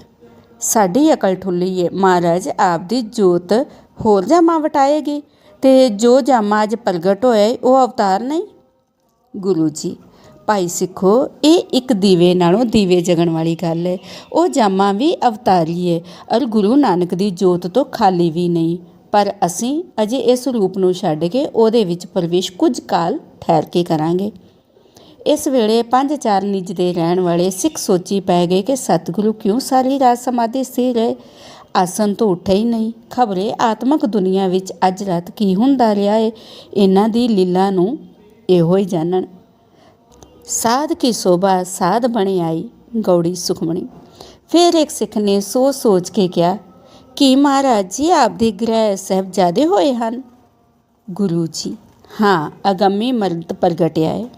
ਸਾਡੀ ਅਕਲ ਠੁੱਲੀ ਏ ਮਹਾਰਾਜ ਆਪ ਦੀ ਜੋਤ ਹੋਰ ਜਾਮਾ ਵਟਾਏਗੀ ਤੇ ਜੋ ਜਾਮਾ ਅੱਜ ਪ੍ਰਗਟ ਹੋਇਆ ਏ, ਉਹ ਅਵਤਾਰ ਨਹੀਂ। ਗੁਰੂ ਜੀ ਭਾਈ ਸਿੱਖੋ ਇਹ ਇੱਕ ਦੀਵੇ ਨਾਲੋਂ ਦੀਵੇ ਜਗਣ ਵਾਲੀ ਗੱਲ ਹੈ। ਉਹ ਜਾਮਾ ਵੀ ਅਵਤਾਰੀ ਹੈ ਔਰ ਗੁਰੂ ਨਾਨਕ ਦੀ ਜੋਤ ਤੋਂ ਖਾਲੀ ਵੀ ਨਹੀਂ। ਪਰ ਅਸੀਂ ਅਜੇ ਇਸ ਰੂਪ ਨੂੰ ਛੱਡ ਕੇ ਉਹਦੇ ਵਿੱਚ ਪ੍ਰਵੇਸ਼ ਕੁਝ ਕਾਲ ਠਹਿਰ ਕੇ ਕਰਾਂਗੇ। ਇਸ ਵੇਲੇ ਪੰਜ ਚਾਰ ਨਿਜ ਦੇ ਰਹਿਣ ਵਾਲੇ ਸਿੱਖ ਸੋਚੀ ਪੈ ਗਏ ਕਿ ਸਤਿਗੁਰੂ ਕਿਉਂ ਸਾਰੀ ਰਾਤ ਸਮਾਧੀ ਸਥਿਰ ਰਹੇ? ਆਸਨ ਤੋਂ ਉੱਠੇ ਹੀ ਨਹੀਂ। ਖਬਰੇ, ਆਤਮਕ ਦੁਨੀਆ ਵਿੱਚ ਅੱਜ ਰਾਤ ਕੀ ਹੁੰਦਾ ਰਿਹਾ ਏ? ਇਹਨਾਂ ਦੀ ਲੀਲਾ ਨੂੰ ਇਹੋ ਹੀ ਜਾਣਨ। ਸਾਧ ਕੀ ਸੋਭਾ, ਸਾਧ ਬਣੇ ਆਈ ਗੌੜੀ ਸੁਖਮਣੀ। ਫਿਰ ਇੱਕ ਸਿੱਖ ਨੇ ਸੋਚ ਸੋਚ ਕੇ ਕਿਹਾ, ਕਿ ਮਹਾਰਾਜ ਜੀ, ਆਪ ਦੇ ਗ੍ਰਹਿ ਸਾਹਿਬਜ਼ਾਦੇ ਹੋਏ ਹਨ? ਗੁਰੂ ਜੀ, ਹਾਂ, ਅਗੰਮੀ ਮਰਦ ਪ੍ਰਗਟਿਆ ਹੈ